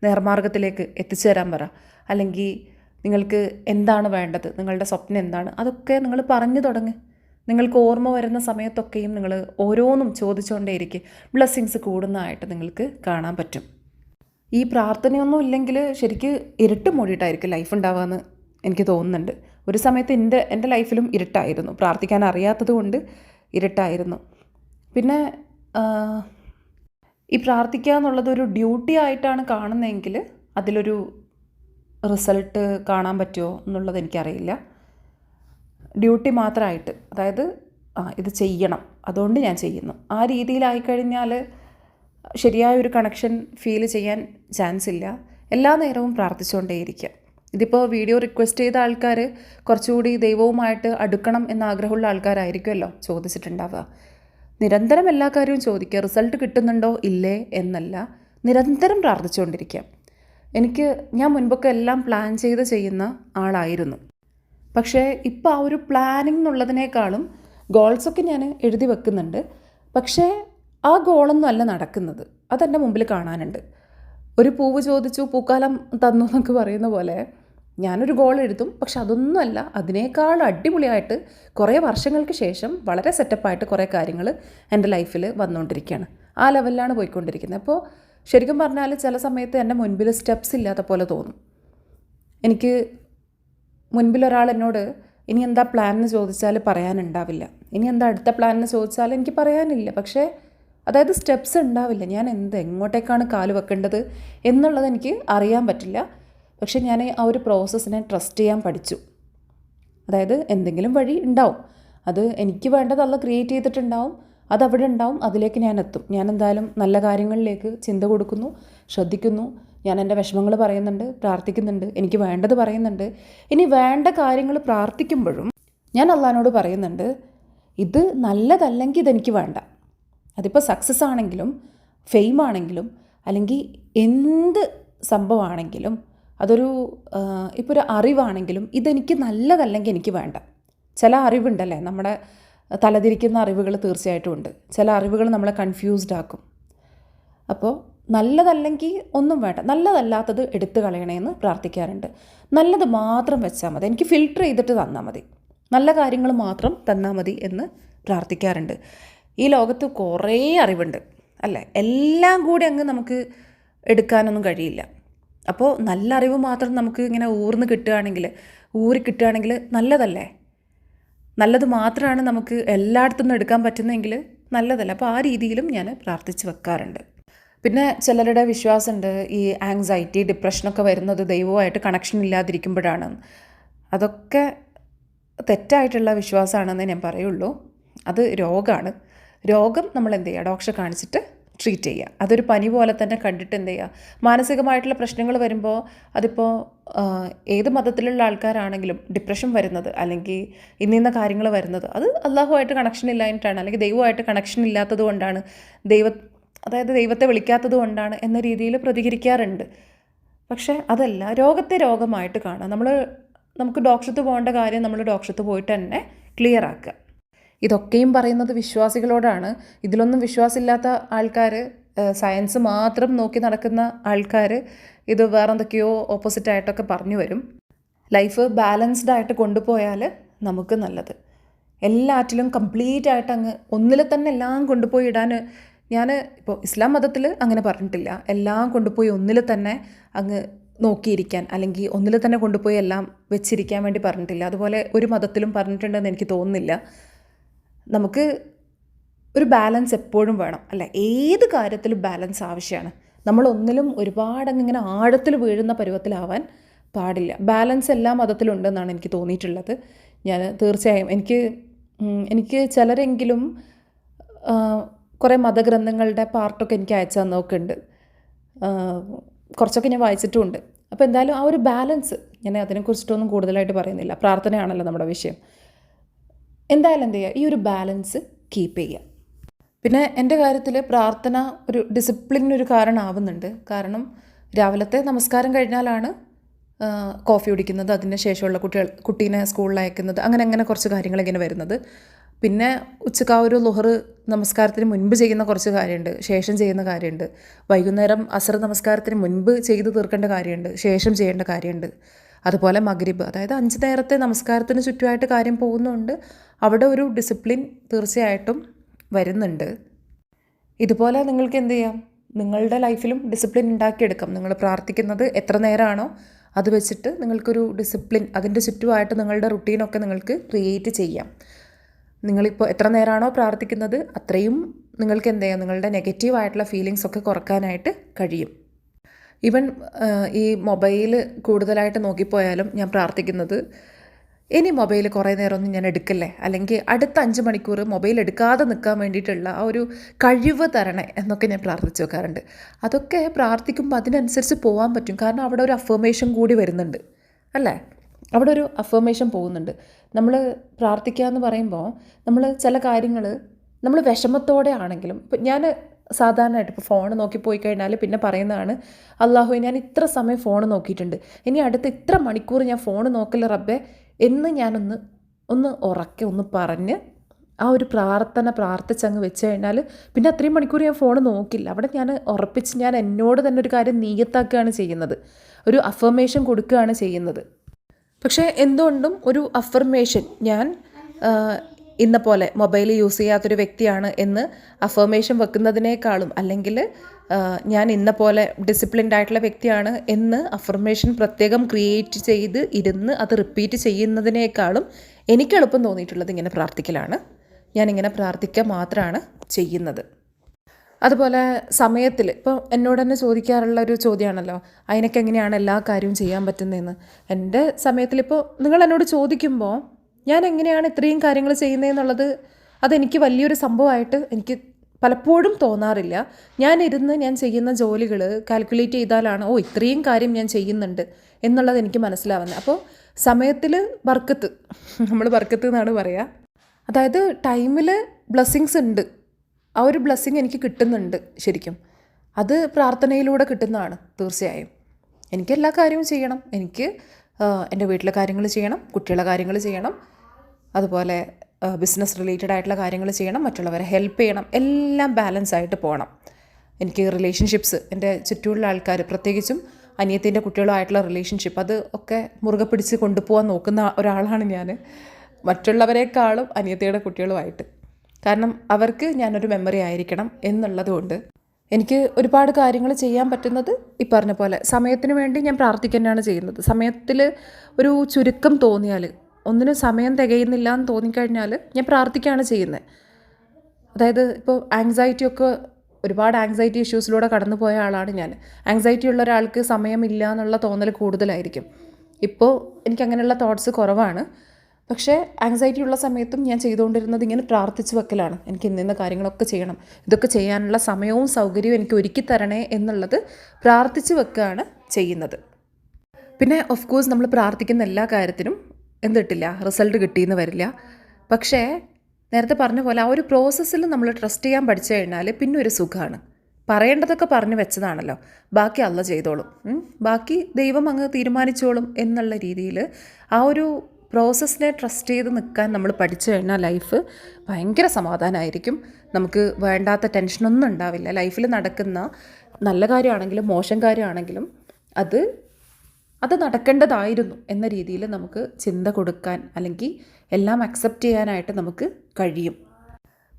Speaker 1: നേർമാർഗത്തിലേക്ക് എത്തിച്ചു തരാൻ പറ. അല്ലെങ്കിൽ നിങ്ങൾക്ക് എന്താണ് വേണ്ടത്? നിങ്ങളുടെ സ്വപ്നം എന്താണ്? അതൊക്കെ നിങ്ങൾ പറഞ്ഞു തുടങ്ങ്. നിങ്ങൾക്ക് ഓർമ്മ വരുന്ന സമയത്തൊക്കെയും നിങ്ങൾ ഓരോന്നും ചോദിച്ചുകൊണ്ടേയിരിക്കും ബ്ലെസ്സിങ്സ് കൂടുന്നതായിട്ട് നിങ്ങൾക്ക് കാണാൻ പറ്റും. ഈ പ്രാർത്ഥനയൊന്നും ഇല്ലെങ്കിൽ ശരിക്ക് ഇരുട്ട് മൂടിയിട്ടായിരിക്കും ലൈഫ് ഉണ്ടാവുകയെന്ന് എനിക്ക് തോന്നുന്നുണ്ട്. ഒരു സമയത്ത് എന്റെ എന്റെ ലൈഫിലും ഇരുട്ടായിരുന്നു. പ്രാർത്ഥിക്കാൻ അറിയാത്തത് കൊണ്ട് ഇരുട്ടായിരുന്നു. പിന്നെ ഈ പ്രാർത്ഥിക്കുക എന്നുള്ളത് ഒരു ഡ്യൂട്ടി ആയിട്ടാണ് കാണുന്നതെങ്കിൽ അതിലൊരു റിസൾട്ട് കാണാൻ പറ്റുമോ എന്നുള്ളത് എനിക്കറിയില്ല. ഡ്യൂട്ടി മാത്രമായിട്ട് അതായത് ആ ഇത് ചെയ്യണം. അതുകൊണ്ട് ഞാൻ ചെയ്യുന്നു. ആ രീതിയിലായിക്കഴിഞ്ഞാൽ ശരിയായ ഒരു കണക്ഷൻ ഫീൽ ചെയ്യാൻ ചാൻസ് ഇല്ല എല്ലാ നേരവും പ്രാർത്ഥിച്ചുകൊണ്ടേയിരിക്കുക ഇതിപ്പോൾ വീഡിയോ റിക്വസ്റ്റ് ചെയ്ത ആൾക്കാർ കുറച്ചുകൂടി ദൈവവുമായിട്ട് അടുക്കണം എന്ന ആഗ്രഹമുള്ള ആൾക്കാരായിരിക്കുമല്ലോ ചോദിച്ചിട്ടുണ്ടാവുക. നിരന്തരം എല്ലാ കാര്യവും ചോദിക്കുക റിസൾട്ട് കിട്ടുന്നുണ്ടോ ഇല്ലേ എന്നല്ല. നിരന്തരം പ്രാർത്ഥിച്ചുകൊണ്ടിരിക്കുക എനിക്ക് ഞാൻ മുൻപൊക്കെ എല്ലാം പ്ലാൻ ചെയ്ത് ചെയ്യുന്ന ആളായിരുന്നു. പക്ഷേ ഇപ്പോൾ ആ ഒരു പ്ലാനിങ് എന്നുള്ളതിനേക്കാളും ഗോൾസൊക്കെ ഞാൻ എഴുതി വെക്കുന്നുണ്ട്. പക്ഷേ ആ ഗോളൊന്നും അല്ല നടക്കുന്നത്. അതെന്റെ മുമ്പിൽ കാണാനുണ്ട്. ഒരു പൂവ് ചോദിച്ചു പൂക്കാലം തന്നു എന്നൊക്കെ പറയുന്ന പോലെ ഞാനൊരു ഗോൾ എഴുതും. പക്ഷെ അതൊന്നുമല്ല അതിനേക്കാൾ അടിപൊളിയായിട്ട് കുറേ വർഷങ്ങൾക്ക് ശേഷം വളരെ സെറ്റപ്പായിട്ട് കുറേ കാര്യങ്ങൾ എന്റെ ലൈഫിൽ വന്നുകൊണ്ടിരിക്കുകയാണ് ആ ലെവലിലാണ് പോയിക്കൊണ്ടിരിക്കുന്നത്. അപ്പോൾ ശരിക്കും പറഞ്ഞാൽ ചില സമയത്ത് എന്റെ മുൻപിൽ സ്റ്റെപ്സ് ഇല്ലാത്ത പോലെ തോന്നും. എനിക്ക് മുൻപിൽ ഒരാൾ എന്നോട് ഇനി എന്താ പ്ലാൻ എന്ന് ചോദിച്ചാൽ പറയാനുണ്ടാവില്ല. ഇനി എന്താ അടുത്ത പ്ലാൻ എന്ന് ചോദിച്ചാൽ എനിക്ക് പറയാനില്ല. പക്ഷേ അതായത് സ്റ്റെപ്സ് ഉണ്ടാവില്ല. ഞാൻ എന്ത് എങ്ങോട്ടേക്കാണ് കാൽ വെക്കേണ്ടത് എന്നുള്ളത് എനിക്ക് അറിയാൻ പറ്റില്ല. പക്ഷെ ഞാൻ ആ ഒരു പ്രോസസ്സിനെ ട്രസ്റ്റ് ചെയ്യാൻ പഠിച്ചു. അതായത് എന്തെങ്കിലും വഴി ഉണ്ടാവും. അത് എനിക്ക് വേണ്ടത് അല്ല ക്രിയേറ്റ് ചെയ്തിട്ടുണ്ടാവും. അത് അവിടെ ഉണ്ടാവും. അതിലേക്ക് ഞാൻ എത്തും. ഞാൻ എന്തായാലും നല്ല കാര്യങ്ങളിലേക്ക് ചിന്ത കൊടുക്കുന്നു ശ്രദ്ധിക്കുന്നു. ഞാൻ എന്റെ വിഷമങ്ങൾ പറയുന്നുണ്ട് പ്രാർത്ഥിക്കുന്നുണ്ട് എനിക്ക് വേണ്ടത് പറയുന്നുണ്ട്. ഇനി വേണ്ട കാര്യങ്ങൾ പ്രാർത്ഥിക്കുമ്പോഴും ഞാൻ അള്ളഹാനോട് പറയുന്നുണ്ട് ഇത് നല്ലതല്ലെങ്കിൽ ഇതെനിക്ക് വേണ്ട. അതിപ്പോൾ സക്സസ് ആണെങ്കിലും ഫെയിം ആണെങ്കിലും അല്ലെങ്കിൽ എന്ത് സംഭവമാണെങ്കിലും അതൊരു ഇപ്പോൾ ഒരു അറിവാണെങ്കിലും ഇതെനിക്ക് നല്ലതല്ലെങ്കിൽ എനിക്ക് വേണ്ട. ചില അറിവുണ്ടല്ലേ നമ്മുടെ തലതിരിക്കുന്ന അറിവുകൾ തീർച്ചയായിട്ടും ഉണ്ട്. ചില അറിവുകൾ നമ്മളെ കൺഫ്യൂസ്ഡ് ആക്കും. അപ്പോൾ നല്ലതല്ലെങ്കിൽ ഒന്നും വേണ്ട. നല്ലതല്ലാത്തത് എടുത്തു കളയണേന്ന് പ്രാർത്ഥിക്കാറുണ്ട്. നല്ലത് മാത്രം വെച്ചാൽ മതി. എനിക്ക് ഫിൽട്ടർ ചെയ്തിട്ട് തന്നാൽ മതി. നല്ല കാര്യങ്ങൾ മാത്രം തന്നാൽ മതി എന്ന് പ്രാർത്ഥിക്കാറുണ്ട്. ഈ ലോകത്ത് കുറേ അറിവുണ്ട് അല്ലേ? എല്ലാം കൂടി അങ്ങ് നമുക്ക് എടുക്കാനൊന്നും കഴിയില്ല. അപ്പോൾ നല്ല അറിവ് മാത്രം നമുക്ക് ഇങ്ങനെ ഊർന്ന് കിട്ടുകയാണെങ്കിൽ ഊറി കിട്ടുകയാണെങ്കിൽ നല്ലതല്ലേ? നല്ലത് മാത്രമാണ് നമുക്ക് എല്ലായിടത്തുനിന്നും എടുക്കാൻ പറ്റുന്നതെങ്കിൽ നല്ലതല്ല? അപ്പോൾ ആ രീതിയിലും ഞാൻ പ്രാർത്ഥിച്ച് വെക്കാറുണ്ട്. പിന്നെ ചിലരുടെ വിശ്വാസമുണ്ട് ഈ ആങ്സൈറ്റി ഡിപ്രഷനൊക്കെ വരുന്നത് ദൈവവുമായിട്ട് കണക്ഷൻ ഇല്ലാതിരിക്കുമ്പോഴാണ്. അതൊക്കെ തെറ്റായിട്ടുള്ള വിശ്വാസമാണെന്ന് ഞാൻ പറയുള്ളൂ. അത് രോഗമാണ്. രോഗം നമ്മൾ എന്ത് ചെയ്യുക? ഡോക്ടറെ കാണിച്ചിട്ട് ട്രീറ്റ് ചെയ്യുക. അതൊരു പനി പോലെ തന്നെ കണ്ടിട്ട് എന്ത് ചെയ്യുക? മാനസികമായിട്ടുള്ള പ്രശ്നങ്ങൾ വരുമ്പോൾ അതിപ്പോൾ ഏത് മതത്തിലുള്ള ആൾക്കാരാണെങ്കിലും ഡിപ്രഷൻ വരുന്നത് അല്ലെങ്കിൽ ഇന്നിന്ന കാര്യങ്ങൾ വരുന്നത് അത് അള്ളാഹുമായിട്ട് കണക്ഷൻ ഇല്ലായിട്ടാണ് അല്ലെങ്കിൽ ദൈവമായിട്ട് കണക്ഷൻ ഇല്ലാത്തത് കൊണ്ടാണ് ദൈവ അതായത് ദൈവത്തെ വിളിക്കാത്തത് കൊണ്ടാണ് എന്ന രീതിയിൽ പ്രതികരിക്കാറുണ്ട്. പക്ഷേ അതല്ല രോഗത്തെ രോഗമായിട്ട് കാണുക നമ്മൾ നമുക്ക് ഡോക്ടറത്ത് പോകേണ്ട കാര്യം നമ്മൾ ഡോക്ടറത്ത് പോയിട്ട് തന്നെ ക്ലിയർ ആക്കുക. ഇതൊക്കെയും പറയുന്നത് വിശ്വാസികളോടാണ്. ഇതിലൊന്നും വിശ്വാസമില്ലാത്ത ആൾക്കാർ സയൻസ് മാത്രം നോക്കി നടക്കുന്ന ആൾക്കാർ ഇത് വേറെ എന്തൊക്കെയോ ഓപ്പോസിറ്റായിട്ടൊക്കെ പറഞ്ഞു വരും. ലൈഫ് ബാലൻസ്ഡ് ആയിട്ട് കൊണ്ടുപോയാൽ നമുക്ക് നല്ലത്. എല്ലാറ്റിലും കംപ്ലീറ്റ് ആയിട്ട് അങ്ങ് ഒന്നിൽ തന്നെ എല്ലാം കൊണ്ടുപോയി ഇടാൻ ഞാൻ ഇപ്പോൾ ഇസ്ലാം മതത്തിൽ അങ്ങനെ പറഞ്ഞിട്ടില്ല. എല്ലാം കൊണ്ടുപോയി ഒന്നിൽ തന്നെ അങ്ങ് നോക്കിയിരിക്കാൻ അല്ലെങ്കിൽ ഒന്നിൽ തന്നെ കൊണ്ടുപോയി എല്ലാം വെച്ചിരിക്കാൻ വേണ്ടി പറഞ്ഞിട്ടില്ല. അതുപോലെ ഒരു മതത്തിലും പറഞ്ഞിട്ടുണ്ടെന്ന് എനിക്ക് തോന്നുന്നില്ല. നമുക്ക് ഒരു ബാലൻസ് എപ്പോഴും വേണം. അല്ല ഏത് കാര്യത്തിലും ബാലൻസ് ആവശ്യമാണ് നമ്മൾ ഒന്നിലും ഒരുപാടങ്ങ് ഇങ്ങനെ ആഴത്തിൽ വീഴുന്ന പരുവത്തിലാവാൻ പാടില്ല. ബാലൻസ് എല്ലാ മതത്തിലുണ്ടെന്നാണ് എനിക്ക് തോന്നിയിട്ടുള്ളത്. ഞാൻ തീർച്ചയായും എനിക്ക് എനിക്ക് ചിലരെങ്കിലും കുറേ മതഗ്രന്ഥങ്ങളുടെ പാർട്ടൊക്കെ എനിക്ക് അയച്ചു തന്നൊക്കെ ഉണ്ട് കുറച്ചൊക്കെ ഞാൻ വായിച്ചിട്ടുമുണ്ട്. അപ്പോൾ എന്തായാലും ആ ഒരു ബാലൻസ് ഞാൻ അതിനെക്കുറിച്ചിട്ടൊന്നും കൂടുതലായിട്ട് പറയുന്നില്ല. പ്രാർത്ഥനയാണല്ലോ നമ്മുടെ വിഷയം. എന്തായാലും എന്ത് ചെയ്യുക? ഈ ഒരു ബാലൻസ് കീപ്പ് ചെയ്യുക. പിന്നെ എന്റെ കാര്യത്തിൽ പ്രാർത്ഥന ഒരു ഡിസിപ്ലിനൊരു കാരണമാവുന്നുണ്ട്. കാരണം രാവിലത്തെ നമസ്കാരം കഴിഞ്ഞാലാണ് കോഫി കുടിക്കുന്നത് അതിന് ശേഷമുള്ള കുട്ടികൾ കുട്ടീനെ സ്കൂളിൽ അയക്കുന്നത് അങ്ങനെ അങ്ങനെ കുറച്ച് കാര്യങ്ങൾ ഇങ്ങനെ വരുന്നത്. പിന്നെ ഉച്ചയ്ക്ക് ആ ഒരു ലുഹർ നമസ്കാരത്തിന് മുൻപ് ചെയ്യുന്ന കുറച്ച് കാര്യമുണ്ട്. ശേഷം ചെയ്യുന്ന കാര്യമുണ്ട്. വൈകുന്നേരം അസർ നമസ്കാരത്തിന് മുൻപ് ചെയ്ത് തീർക്കേണ്ട കാര്യമുണ്ട്. ശേഷം ചെയ്യേണ്ട കാര്യമുണ്ട്. അതുപോലെ മഗ്രിബ് അതായത് അഞ്ച് നേരത്തെ നമസ്കാരത്തിന് ചുറ്റുമായിട്ട് കാര്യം പോകുന്നുണ്ട്. അവിടെ ഒരു ഡിസിപ്ലിൻ തീർച്ചയായിട്ടും വരുന്നുണ്ട്. ഇതുപോലെ നിങ്ങൾക്ക് എന്ത് ചെയ്യാം? നിങ്ങളുടെ ലൈഫിലും ഡിസിപ്ലിൻ ഉണ്ടാക്കിയെടുക്കാം. നിങ്ങൾ പ്രാർത്ഥിക്കുന്നത് എത്ര നേരമാണോ അത് വെച്ചിട്ട് നിങ്ങൾക്കൊരു ഡിസിപ്ലിൻ അതിന്റെ ചുറ്റുമായിട്ട് നിങ്ങളുടെ റുട്ടീനൊക്കെ നിങ്ങൾക്ക് ക്രിയേറ്റ് ചെയ്യാം. നിങ്ങളിപ്പോൾ എത്ര നേരമാണോ പ്രാർത്ഥിക്കുന്നത് അത്രയും നിങ്ങൾക്ക് എന്ത് ചെയ്യാം? നിങ്ങളുടെ നെഗറ്റീവായിട്ടുള്ള ഫീലിങ്സ് ഒക്കെ കുറക്കാനായിട്ട് കഴിയും. ഈവൻ ഈ മൊബൈൽ കൂടുതലായിട്ട് നോക്കിപ്പോയാലും ഞാൻ പ്രാർത്ഥിക്കുന്നത് ഇനി മൊബൈൽ കുറേ നേരമൊന്നും ഞാൻ എടുക്കല്ലേ? അല്ലെങ്കിൽ അടുത്ത അഞ്ച് മണിക്കൂർ മൊബൈൽ എടുക്കാതെ നിൽക്കാൻ വേണ്ടിയിട്ടുള്ള ആ ഒരു കഴിവ് തരണേ എന്നൊക്കെ ഞാൻ പ്രാർത്ഥിച്ചു വെക്കാറുണ്ട്. അതൊക്കെ പ്രാർത്ഥിക്കുമ്പോൾ അതിനനുസരിച്ച് പോകാൻ പറ്റും. കാരണം അവിടെ ഒരു അഫർമേഷൻ കൂടി വരുന്നുണ്ട്. അല്ലേ? അവിടെ ഒരു അഫർമേഷൻ പോകുന്നുണ്ട്. നമ്മൾ പ്രാർത്ഥിക്കുക എന്ന് പറയുമ്പോൾ നമ്മൾ ചില കാര്യങ്ങൾ നമ്മൾ വിഷമത്തോടെ ആണെങ്കിലും ഇപ്പം ഞാൻ സാധാരണയായിട്ട് ഇപ്പോൾ ഫോൺ നോക്കി പോയി കഴിഞ്ഞാൽ പിന്നെ പറയുന്നതാണ് അള്ളാഹു ഞാൻ ഇത്ര സമയം ഫോൺ നോക്കിയിട്ടുണ്ട്. ഇനി അടുത്ത ഇത്ര മണിക്കൂർ ഞാൻ ഫോൺ നോക്കില്ല റബ്ബെ എന്ന് ഞാനൊന്ന് ഒന്ന് ഉറക്കെ ഒന്ന് പറഞ്ഞ് ആ ഒരു പ്രാർത്ഥന പ്രാർത്ഥിച്ചങ്ങ് വെച്ച് കഴിഞ്ഞാൽ പിന്നെ അത്രയും മണിക്കൂർ ഞാൻ ഫോൺ നോക്കില്ല. അവിടെ ഞാൻ ഉറപ്പിച്ച് ഞാൻ എന്നോട് തന്നെ ഒരു കാര്യം നീയത്താക്കുകയാണ് ചെയ്യുന്നത്. ഒരു അഫർമേഷൻ കൊടുക്കുകയാണ് ചെയ്യുന്നത്. പക്ഷേ എന്തുകൊണ്ടും ഒരു അഫർമേഷൻ ഞാൻ ഇന്ന പോലെ മൊബൈൽ യൂസ് ചെയ്യാത്തൊരു വ്യക്തിയാണ് എന്ന് അഫർമേഷൻ വെക്കുന്നതിനേക്കാളും അല്ലെങ്കിൽ ഞാൻ ഇന്ന പോലെ ഡിസിപ്ലിൻഡ് ആയിട്ടുള്ള വ്യക്തിയാണ് എന്ന് അഫർമേഷൻ പ്രത്യേകം ക്രിയേറ്റ് ചെയ്ത് ഇരുന്ന് അത് റിപ്പീറ്റ് ചെയ്യുന്നതിനേക്കാളും എനിക്ക് എളുപ്പം തോന്നിയിട്ടുള്ളത് ഇങ്ങനെ പ്രാർത്ഥിക്കലാണ്. ഞാനിങ്ങനെ പ്രാർത്ഥിക്കുക മാത്രമാണ് ചെയ്യുന്നത്. അതുപോലെ സമയത്തിൽ ഇപ്പോൾ എന്നോട് തന്നെ ചോദിക്കാറുള്ള ഒരു ചോദ്യമാണല്ലോ അതിനൊക്കെ എങ്ങനെയാണ് എല്ലാ കാര്യവും ചെയ്യാൻ പറ്റുന്നതെന്ന്? എന്റെ സമയത്തിൽ ഇപ്പോൾ നിങ്ങൾ എന്നോട് ചോദിക്കുമ്പോൾ ഞാൻ എങ്ങനെയാണ് ഇത്രയും കാര്യങ്ങൾ ചെയ്യുന്നതെന്നുള്ളത് അതെനിക്ക് വലിയൊരു സംഭവമായിട്ട് എനിക്ക് പലപ്പോഴും തോന്നാറില്ല. ഞാനിരുന്ന് ഞാൻ ചെയ്യുന്ന ജോലികൾ കാൽക്കുലേറ്റ് ചെയ്താലാണ് ഓ ഇത്രയും കാര്യം ഞാൻ ചെയ്യുന്നുണ്ട് എന്നുള്ളത് എനിക്ക് മനസ്സിലാവുന്നത്. അപ്പോൾ സമയത്തിൽ ബർക്കത്ത് നമ്മൾ ബർക്കത്ത് എന്നാണ് പറയുക. അതായത് ടൈമിൽ ബ്ലെസ്സിങ്സ് ഉണ്ട്. ആ ഒരു ബ്ലെസ്സിങ് എനിക്ക് കിട്ടുന്നുണ്ട് ശരിക്കും. അത് പ്രാർത്ഥനയിലൂടെ കിട്ടുന്നതാണ് തീർച്ചയായും. എനിക്ക് എല്ലാ കാര്യവും ചെയ്യണം. എനിക്ക് എന്റെ വീട്ടിലെ കാര്യങ്ങൾ ചെയ്യണം കുട്ടികളെ കാര്യങ്ങൾ ചെയ്യണം അതുപോലെ ബിസിനസ് റിലേറ്റഡ് ആയിട്ടുള്ള കാര്യങ്ങൾ ചെയ്യണം മറ്റുള്ളവരെ ഹെൽപ്പ് ചെയ്യണം എല്ലാം ബാലൻസ് ആയിട്ട് പോകണം. എനിക്ക് റിലേഷൻഷിപ്സ് എന്റെ ചുറ്റുമുള്ള ആൾക്കാർ പ്രത്യേകിച്ചും അനിയത്തിന്റെ കുട്ടികളുമായിട്ടുള്ള റിലേഷൻഷിപ്പ് അത് ഒക്കെ മുറുകെ പിടിച്ച് കൊണ്ടുപോകാൻ നോക്കുന്ന ഒരാളാണ് ഞാൻ. മറ്റുള്ളവരെക്കാളും അനിയത്തിയുടെ കുട്ടികളുമായിട്ട്. കാരണം അവർക്ക് ഞാനൊരു മെമ്മറി ആയിരിക്കണം എന്നുള്ളതുകൊണ്ട് എനിക്ക് ഒരുപാട് കാര്യങ്ങൾ ചെയ്യാൻ പറ്റുന്നത് ഈ പറഞ്ഞ പോലെ സമയത്തിന് വേണ്ടി ഞാൻ പ്രാർത്ഥിക്കുന്നതാണ് ചെയ്യുന്നത്. സമയത്തിൽ ഒരു ചുരുക്കം തോന്നിയാൽ ഒന്നിനും സമയം തികയുന്നില്ല എന്ന് തോന്നിക്കഴിഞ്ഞാൽ ഞാൻ പ്രാർത്ഥിക്കുകയാണ് ചെയ്യുന്നത്. അതായത് ഇപ്പോൾ ആങ്സൈറ്റി ഒക്കെ ഒരുപാട് ആങ്സൈറ്റി ഇഷ്യൂസിലൂടെ കടന്നു പോയ ആളാണ് ഞാൻ. ആങ്സൈറ്റി ഉള്ള ഒരാൾക്ക് സമയമില്ല എന്നുള്ള തോന്നൽ കൂടുതലായിരിക്കും. ഇപ്പോൾ എനിക്ക് അങ്ങനെയുള്ള തോട്ട്സ് കുറവാണ്. പക്ഷേ ആങ്സൈറ്റി ഉള്ള സമയത്തും ഞാൻ ചെയ്തുകൊണ്ടിരുന്നത് ഇങ്ങനെ പ്രാർത്ഥിച്ചു വെക്കലാണ്. എനിക്ക് ഇന്നിന്ന കാര്യങ്ങളൊക്കെ ചെയ്യണം. ഇതൊക്കെ ചെയ്യാനുള്ള സമയവും സൗകര്യവും എനിക്ക് ഒരുക്കി തരണേ എന്നുള്ളത് പ്രാർത്ഥിച്ചു വെക്കുകയാണ് ചെയ്യുന്നത്. പിന്നെ ഓഫ് കോഴ്സ് നമ്മൾ പ്രാർത്ഥിക്കുന്ന എല്ലാ കാര്യത്തിനും എന്തിട്ടില്ല റിസൾട്ട് കിട്ടിയെന്ന് വരില്ല. പക്ഷേ നേരത്തെ പറഞ്ഞ പോലെ ആ ഒരു പ്രോസസ്സിൽ നമ്മൾ ട്രസ്റ്റ് ചെയ്യാൻ പഠിച്ചു കഴിഞ്ഞാൽ പിന്നെ ഒരു സുഖമാണ് പറയേണ്ടതൊക്കെ പറഞ്ഞു വെച്ചതാണല്ലോ. ബാക്കി അല്ല ചെയ്തോളും. ബാക്കി ദൈവം അങ്ങ് തീരുമാനിച്ചോളും എന്നുള്ള രീതിയിൽ ആ ഒരു പ്രോസസ്സിനെ ട്രസ്റ്റ് ചെയ്ത് നിൽക്കാൻ നമ്മൾ പഠിച്ചു കഴിഞ്ഞാൽ ലൈഫ് ഭയങ്കര സമാധാനമായിരിക്കും. നമുക്ക് വേണ്ടാത്ത ടെൻഷനൊന്നും ഉണ്ടാവില്ല. ലൈഫിൽ നടക്കുന്ന നല്ല കാര്യമാണെങ്കിലും മോശം കാര്യമാണെങ്കിലും അത് അത് നടക്കേണ്ടതായിരുന്നു എന്ന രീതിയിൽ നമുക്ക് ചിന്ത കൊടുക്കാൻ അല്ലെങ്കിൽ എല്ലാം അക്സെപ്റ്റ് ചെയ്യാനായിട്ട് നമുക്ക് കഴിയും.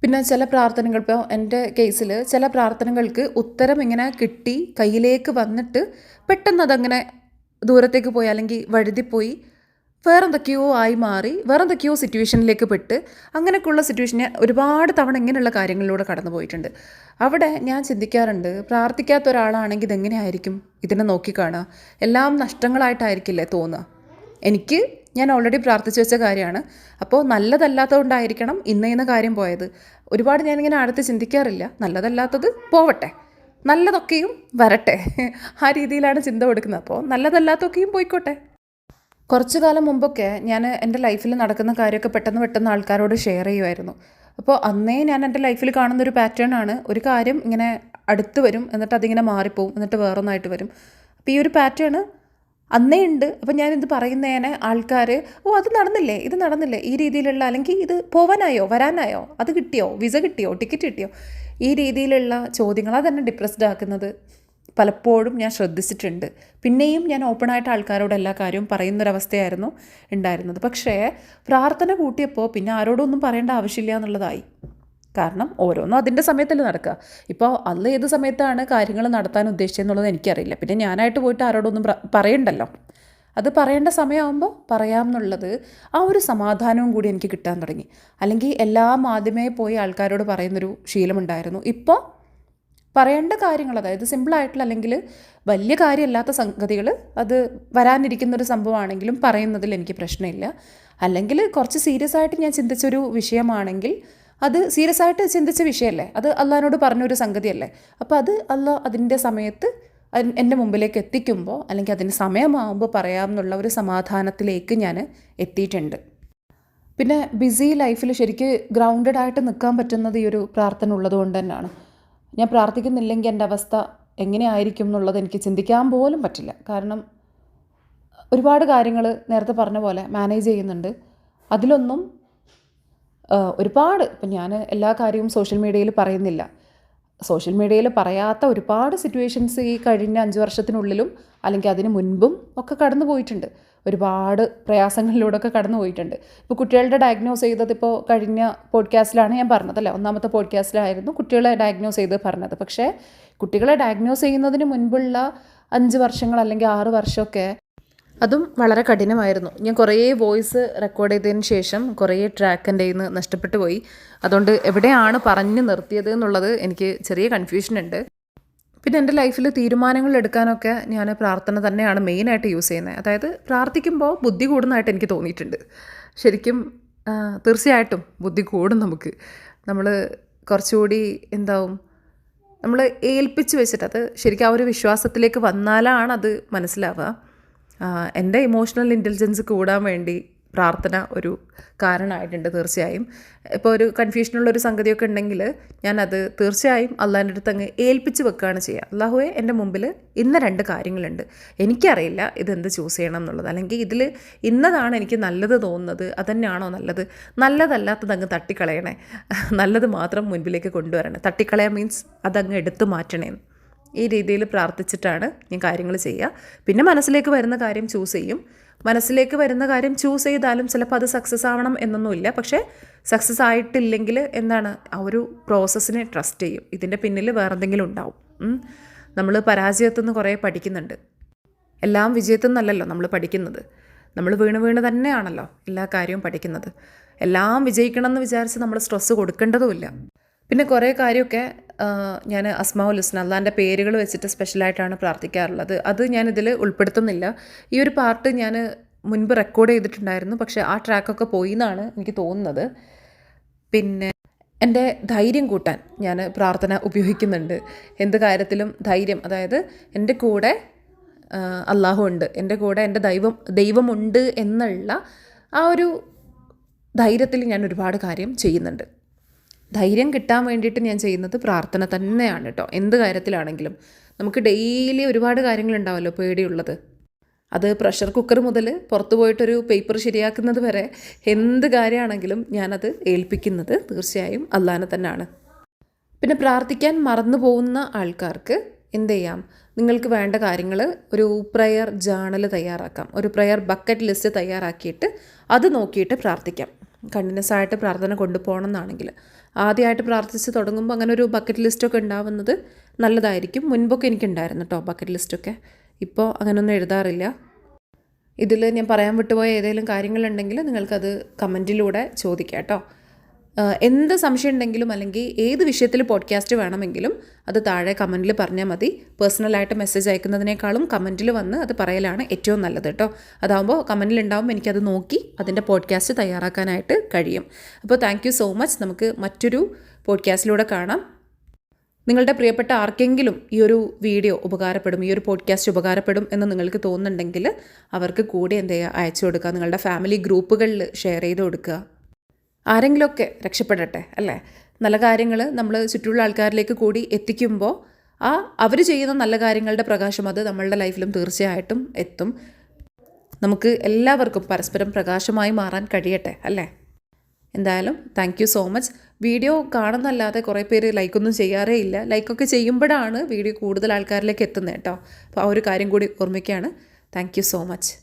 Speaker 1: പിന്നെ ചില പ്രാർത്ഥനകൾ ഇപ്പോൾ എന്റെ കേസിൽ ചില പ്രാർത്ഥനകൾക്ക് ഉത്തരം ഇങ്ങനെ കിട്ടി കയ്യിലേക്ക് വന്നിട്ട് പെട്ടെന്ന് അതങ്ങനെ ദൂരത്തേക്ക് പോയി അല്ലെങ്കിൽ വഴുതിപ്പോയി വേറെന്തൊക്കെയോ ആയി മാറി വേറെന്തൊക്കെയോ സിറ്റുവേഷനിലേക്ക് പെട്ട് അങ്ങനെയൊക്കെയുള്ള സിറ്റുവേഷനെ ഒരുപാട് തവണ ഇങ്ങനെയുള്ള കാര്യങ്ങളിലൂടെ കടന്നു പോയിട്ടുണ്ട്. അവിടെ ഞാൻ ചിന്തിക്കാറുണ്ട് പ്രാർത്ഥിക്കാത്ത ഒരാളാണെങ്കിൽ ഇതെങ്ങനെയായിരിക്കും? ഇതിനെ നോക്കിക്കാണുക എല്ലാം നഷ്ടങ്ങളായിട്ടായിരിക്കില്ലേ തോന്നുക? എനിക്ക് ഞാൻ ഓൾറെഡി പ്രാർത്ഥിച്ചു വെച്ച കാര്യമാണ്. അപ്പോൾ നല്ലതല്ലാത്തതുകൊണ്ടായിരിക്കണം ഇന്ന ഇന്ന കാര്യം പോയത്. ഒരുപാട് ഞാനിങ്ങനെ അടുത്ത് ചിന്തിക്കാറില്ല. നല്ലതല്ലാത്തത് പോവട്ടെ. നല്ലതൊക്കെയും വരട്ടെ. ആ രീതിയിലാണ് ചിന്ത കൊടുക്കുന്നത്. അപ്പോൾ നല്ലതല്ലാത്തതൊക്കെയും പോയിക്കോട്ടെ. കുറച്ചു കാലം മുമ്പൊക്കെ ഞാൻ എന്റെ ലൈഫിൽ നടക്കുന്ന കാര്യമൊക്കെ പെട്ടെന്ന് പെട്ടെന്ന് ആൾക്കാരോട് ഷെയർ ചെയ്യുമായിരുന്നു അപ്പോൾ അന്നേ ഞാൻ എന്റെ ലൈഫിൽ കാണുന്ന ഒരു പാറ്റേൺ ആണ് ഒരു കാര്യം ഇങ്ങനെ അടുത്ത് വരും എന്നിട്ട് അതിങ്ങനെ മാറിപ്പോവും എന്നിട്ട് വേറൊന്നായിട്ട് വരും. അപ്പോൾ ഈ ഒരു പാറ്റേൺ അന്നേ ഉണ്ട്. അപ്പം ഞാനിത് പറയുന്നതിനെ ആൾക്കാർ ഓ അത് നടന്നില്ലേ? ഇത് നടന്നില്ലേ? ഈ രീതിയിലുള്ള അല്ലെങ്കിൽ ഇത് പോവാനായോ? വരാനായോ? അത് കിട്ടിയോ? വിസ കിട്ടിയോ? ടിക്കറ്റ് കിട്ടിയോ? ഈ രീതിയിലുള്ള ചോദ്യങ്ങളാണ് തന്നെ ഡിപ്രസ്ഡ് ആക്കുന്നത്. പലപ്പോഴും ഞാൻ ശ്രദ്ധിച്ചിട്ടുണ്ട്. പിന്നെയും ഞാൻ ഓപ്പണായിട്ട് ആൾക്കാരോട് എല്ലാ കാര്യവും പറയുന്നൊരവസ്ഥയായിരുന്നു ഉണ്ടായിരുന്നത്. പക്ഷേ പ്രാർത്ഥന കൂട്ടിയപ്പോൾ പിന്നെ ആരോടൊന്നും പറയേണ്ട ആവശ്യമില്ല എന്നുള്ളതായി. കാരണം ഓരോന്നും അതിന്റെ സമയത്തല്ലേ നടക്കുക. ഇപ്പോൾ അന്ന് ഏത് സമയത്താണ് കാര്യങ്ങൾ നടത്താൻ ഉദ്ദേശിച്ചതെന്നുള്ളത് എനിക്കറിയില്ല. പിന്നെ ഞാനായിട്ട് പോയിട്ട് ആരോടൊന്നും പറയണ്ടല്ലോ. അത് പറയേണ്ട സമയമാകുമ്പോൾ പറയാം എന്നുള്ളത് ആ ഒരു സമാധാനവും കൂടി എനിക്ക് കിട്ടാൻ തുടങ്ങി. അല്ലെങ്കിൽ എല്ലാ മാധ്യമേ പോയി ആൾക്കാരോട് പറയുന്നൊരു ശീലമുണ്ടായിരുന്നു. ഇപ്പോൾ പറയേണ്ട കാര്യങ്ങൾ അതായത് സിമ്പിളായിട്ടുള്ള അല്ലെങ്കിൽ വലിയ കാര്യമല്ലാത്ത സംഗതികൾ അത് വരാനിരിക്കുന്നൊരു സംഭവമാണെങ്കിലും പറയുന്നതിൽ എനിക്ക് പ്രശ്നമില്ല. അല്ലെങ്കിൽ കുറച്ച് സീരിയസ് ആയിട്ട് ഞാൻ ചിന്തിച്ചൊരു വിഷയമാണെങ്കിൽ അത് സീരിയസ് ആയിട്ട് ചിന്തിച്ച വിഷയമല്ലേ? അത് അള്ളഹാനോട് പറഞ്ഞൊരു സംഗതിയല്ലേ? അപ്പോൾ അത് അള്ളാഹ് അതിന്റെ സമയത്ത് എന്റെ മുമ്പിലേക്ക് എത്തിക്കുമ്പോൾ അല്ലെങ്കിൽ അതിന് സമയമാകുമ്പോൾ പറയാമെന്നുള്ള ഒരു സമാധാനത്തിലേക്ക് ഞാൻ എത്തിയിട്ടുണ്ട്. പിന്നെ ബിസി ലൈഫിൽ ശരിക്ക് ഗ്രൗണ്ടഡ് ആയിട്ട് നിൽക്കാൻ പറ്റുന്നത് ഈ ഒരു പ്രാർത്ഥന ഉള്ളത് കൊണ്ട് തന്നെയാണ്. ഞാൻ പ്രാർത്ഥിക്കുന്നില്ലെങ്കിൽ എന്റെ അവസ്ഥ എങ്ങനെയായിരിക്കും എന്നുള്ളത് എനിക്ക് ചിന്തിക്കാൻ പോലും പറ്റില്ല. കാരണം ഒരുപാട് കാര്യങ്ങൾ നേരത്തെ പറഞ്ഞ പോലെ മാനേജ് ചെയ്യുന്നുണ്ട്. അതിലൊന്നും ഒരുപാട് ഇപ്പം ഞാൻ എല്ലാ കാര്യവും സോഷ്യൽ മീഡിയയിൽ പറയുന്നില്ല. സോഷ്യൽ മീഡിയയിൽ പറയാത്ത ഒരുപാട് സിറ്റുവേഷൻസ് ഈ കഴിഞ്ഞ അഞ്ച് വർഷത്തിനുള്ളിലും അല്ലെങ്കിൽ അതിന് മുൻപും ഒക്കെ കടന്നു പോയിട്ടുണ്ട് ഒരുപാട് പ്രയാസങ്ങളിലൂടെ ഒക്കെ കടന്നു പോയിട്ടുണ്ട്. ഇപ്പോൾ കുട്ടികളുടെ ഡയഗ്നോസ് ചെയ്തത് ഇപ്പോൾ കഴിഞ്ഞ പോഡ്കാസ്റ്റിലാണ് ഞാൻ പറഞ്ഞതല്ലേ ഒന്നാമത്തെ പോഡ്കാസ്റ്റിലായിരുന്നു കുട്ടികളെ ഡയഗ്നോസ് ചെയ്ത് പറഞ്ഞത്. പക്ഷേ കുട്ടികളെ ഡയഗ്നോസ് ചെയ്യുന്നതിന് മുൻപുള്ള അഞ്ച് വർഷങ്ങൾ അല്ലെങ്കിൽ ആറ് വർഷമൊക്കെ അതും വളരെ കഠിനമായിരുന്നു. ഞാൻ കുറേ വോയിസ് റെക്കോർഡ് ചെയ്തതിന് ശേഷം കുറേ ട്രാക്ക് എന്റെ നിന്ന് നഷ്ടപ്പെട്ടു പോയി. അതുകൊണ്ട് എവിടെയാണ് പറഞ്ഞു നിർത്തിയത് എന്നുള്ളത് എനിക്ക് ചെറിയ കൺഫ്യൂഷൻ ഉണ്ട്. പിന്നെ എന്റെ ലൈഫിൽ തീരുമാനങ്ങൾ എടുക്കാനൊക്കെ ഞാൻ പ്രാർത്ഥന തന്നെയാണ് മെയിനായിട്ട് യൂസ് ചെയ്യുന്നത്. അതായത് പ്രാർത്ഥിക്കുമ്പോൾ ബുദ്ധി കൂടുന്നതായിട്ട് എനിക്ക് തോന്നിയിട്ടുണ്ട്. ശരിക്കും തീർച്ചയായിട്ടും ബുദ്ധി കൂടും നമുക്ക്. നമ്മൾ കുറച്ചുകൂടി എന്താവും? നമ്മൾ ഏൽപ്പിച്ച് വെച്ചിട്ട് അത് ശരിക്കും ആ ഒരു വിശ്വാസത്തിലേക്ക് വന്നാലാണ് അത് മനസ്സിലാവുക. എന്റെ ഇമോഷണൽ ഇന്റലിജൻസ് കൂടാൻ വേണ്ടി പ്രാർത്ഥന ഒരു കാരണമായിട്ടുണ്ട് തീർച്ചയായും. ഇപ്പോൾ ഒരു കൺഫ്യൂഷനുള്ള ഒരു സംഗതിയൊക്കെ ഉണ്ടെങ്കിൽ ഞാനത് തീർച്ചയായും അള്ളാഹിന്റെ അടുത്ത് അങ്ങ് ഏൽപ്പിച്ച് വെക്കുകയാണ് ചെയ്യുക. അള്ളാഹുവെ എന്റെ മുമ്പിൽ ഇന്ന രണ്ട് കാര്യങ്ങളുണ്ട്. എനിക്കറിയില്ല ഇതെന്ത് ചൂസ് ചെയ്യണം എന്നുള്ളത്. അല്ലെങ്കിൽ ഇതിൽ ഇന്നതാണ് എനിക്ക് നല്ലത് തോന്നുന്നത് അതന്നെയാണോ നല്ലത്? നല്ലതല്ലാത്തത് അങ്ങ് തട്ടിക്കളയണേ. നല്ലത് മാത്രം മുൻപിലേക്ക് കൊണ്ടുവരണേ. തട്ടിക്കളയാ മീൻസ് അതങ്ങ് എടുത്തു മാറ്റണേ. ഈ രീതിയിൽ പ്രാർത്ഥിച്ചിട്ടാണ് ഞാൻ കാര്യങ്ങൾ ചെയ്യുക. പിന്നെ മനസ്സിലേക്ക് വരുന്ന കാര്യം ചൂസ് ചെയ്യും. മനസ്സിലേക്ക് വരുന്ന കാര്യം ചൂസ് ചെയ്താലും ചിലപ്പോൾ അത് സക്സസ് ആവണം എന്നൊന്നുമില്ല. പക്ഷേ സക്സസ് ആയിട്ടില്ലെങ്കിൽ എന്താണ്? ആ ഒരു പ്രോസസ്സിനെ ട്രസ്റ്റ് ചെയ്യും. ഇതിന്റെ പിന്നിൽ വേറെ എന്തെങ്കിലും ഉണ്ടാവും നമ്മൾ പരാജയത്തുനിന്ന് കുറേ പഠിക്കുന്നുണ്ട്. എല്ലാം വിജയത്തു നിന്നല്ലല്ലോ നമ്മൾ പഠിക്കുന്നത്. നമ്മൾ വീണ് വീണ് തന്നെയാണല്ലോ എല്ലാ കാര്യവും പഠിക്കുന്നത്. എല്ലാം വിജയിക്കണം എന്ന് വിചാരിച്ച് നമ്മൾ സ്ട്രെസ്സ് കൊടുക്കേണ്ടതുമില്ല. പിന്നെ കുറേ കാര്യമൊക്കെ ഞാൻ അസ്മാവുൽ ഹുസ്ന അള്ളാന്റെ പേരുകൾ വെച്ചിട്ട് സ്പെഷ്യലായിട്ടാണ് പ്രാർത്ഥിക്കാറുള്ളത്. അത് ഞാനിതിൽ ഉൾപ്പെടുത്തുന്നില്ല. ഈ ഒരു പാർട്ട് ഞാൻ മുൻപ് റെക്കോർഡ് ചെയ്തിട്ടുണ്ടായിരുന്നു. പക്ഷേ ആ ട്രാക്കൊക്കെ പോയി എന്നാണ് എനിക്ക് തോന്നുന്നത്. പിന്നെ എന്റെ ധൈര്യം കൂട്ടാൻ ഞാൻ പ്രാർത്ഥന ഉപയോഗിക്കുന്നുണ്ട്. എന്ത് കാര്യത്തിലും ധൈര്യം അതായത് എന്റെ കൂടെ അള്ളാഹു ഉണ്ട്. എന്റെ കൂടെ എന്റെ ദൈവം ദൈവമുണ്ട് എന്നുള്ള ആ ഒരു ധൈര്യത്തിൽ ഞാൻ ഒരുപാട് കാര്യം ചെയ്യുന്നുണ്ട്. ധൈര്യം കിട്ടാൻ വേണ്ടിയിട്ട് ഞാൻ ചെയ്യുന്നത് പ്രാർത്ഥന തന്നെയാണ് കേട്ടോ. എന്ത് കാര്യത്തിലാണെങ്കിലും. നമുക്ക് ഡെയിലി ഒരുപാട് കാര്യങ്ങളുണ്ടാവുമല്ലോ പേടിയുള്ളത്. അത് പ്രഷർ കുക്കർ മുതൽ പുറത്തു പോയിട്ടൊരു പേപ്പർ ശരിയാക്കുന്നത് വരെ എന്ത് കാര്യമാണെങ്കിലും ഞാനത് ഏൽപ്പിക്കുന്നത് തീർച്ചയായും അള്ളാനെ തന്നെയാണ്. പിന്നെ പ്രാർത്ഥിക്കാൻ മറന്നു പോകുന്ന ആൾക്കാർക്ക് എന്ത് ചെയ്യാം? നിങ്ങൾക്ക് വേണ്ട കാര്യങ്ങൾ ഒരു പ്രയർ ജേണൽ തയ്യാറാക്കാം. ഒരു പ്രയർ ബക്കറ്റ് ലിസ്റ്റ് തയ്യാറാക്കിയിട്ട് അത് നോക്കിയിട്ട് പ്രാർത്ഥിക്കാം. കണ്ടിന്യൂസ് ആയിട്ട് പ്രാർത്ഥന കൊണ്ടുപോകണം എന്നാണെങ്കിൽ. ആദ്യമായിട്ട് പ്രാർത്ഥിച്ച് തുടങ്ങുമ്പോൾ അങ്ങനെ ഒരു ബക്കറ്റ് ലിസ്റ്റൊക്കെ ഉണ്ടാവുന്നത് നല്ലതായിരിക്കും. മുൻപൊക്കെ എനിക്കുണ്ടായിരുന്നു കേട്ടോ ബക്കറ്റ് ലിസ്റ്റൊക്കെ ഇപ്പോൾ അങ്ങനെയൊന്നും എഴുതാറില്ല. ഇതിൽ ഞാൻ പറയാൻ വിട്ടുപോയ ഏതെങ്കിലും കാര്യങ്ങളുണ്ടെങ്കിൽ നിങ്ങൾക്കത് കമന്റിലൂടെ ചോദിക്കാം കേട്ടോ എന്ത് സംശയം ഉണ്ടെങ്കിലും അല്ലെങ്കിൽ ഏത് വിഷയത്തിൽ പോഡ്കാസ്റ്റ് വേണമെങ്കിലും അത് താഴെ കമന്റിൽ പറഞ്ഞാൽ മതി. പേഴ്സണലായിട്ട് മെസ്സേജ് അയക്കുന്നതിനേക്കാളും കമന്റിൽ വന്ന് അത് പറയലാണ് ഏറ്റവും നല്ലത് കേട്ടോ. അതാകുമ്പോൾ കമന്റിൽ ഉണ്ടാകുമ്പോൾ എനിക്കത് നോക്കി അതിന്റെ പോഡ്കാസ്റ്റ് തയ്യാറാക്കാനായിട്ട് കഴിയും. അപ്പോൾ താങ്ക് സോ മച്ച് നമുക്ക് മറ്റൊരു പോഡ്കാസ്റ്റിലൂടെ കാണാം. നിങ്ങളുടെ പ്രിയപ്പെട്ട ആർക്കെങ്കിലും ഈ ഒരു വീഡിയോ ഉപകാരപ്പെടും ഈ ഒരു പോഡ്കാസ്റ്റ് ഉപകാരപ്പെടും എന്ന് നിങ്ങൾക്ക് തോന്നുന്നുണ്ടെങ്കിൽ അവർക്ക് കൂടി എന്ത് ചെയ്യുക അയച്ചു കൊടുക്കുക നിങ്ങളുടെ ഫാമിലി ഗ്രൂപ്പുകളിൽ ഷെയർ ചെയ്ത് കൊടുക്കുക. ആരെങ്കിലുമൊക്കെ രക്ഷപ്പെടട്ടെ അല്ലേ? നല്ല കാര്യങ്ങൾ നമ്മൾ ചുറ്റുമുള്ള ആൾക്കാരിലേക്ക് കൂടി എത്തിക്കുമ്പോൾ ആ അവർ ചെയ്യുന്ന നല്ല കാര്യങ്ങളുടെ പ്രകാശം അത് നമ്മളുടെ ലൈഫിലും തീർച്ചയായിട്ടും എത്തും. നമുക്ക് എല്ലാവർക്കും പരസ്പരം പ്രകാശമായി മാറാൻ കഴിയട്ടെ അല്ലേ? എന്തായാലും thank you so much video കാണുന്നല്ലാതെ കുറേ പേര് ലൈക്കൊന്നും ചെയ്യാറേ ഇല്ല. ലൈക്കൊക്കെ ചെയ്യുമ്പോഴാണ് വീഡിയോ കൂടുതൽ ആൾക്കാരിലേക്ക് എത്തുന്നത് കേട്ടോ. അപ്പോൾ ആ ഒരു കാര്യം കൂടി ഓർമ്മിക്കുകയാണ്. Thank you so much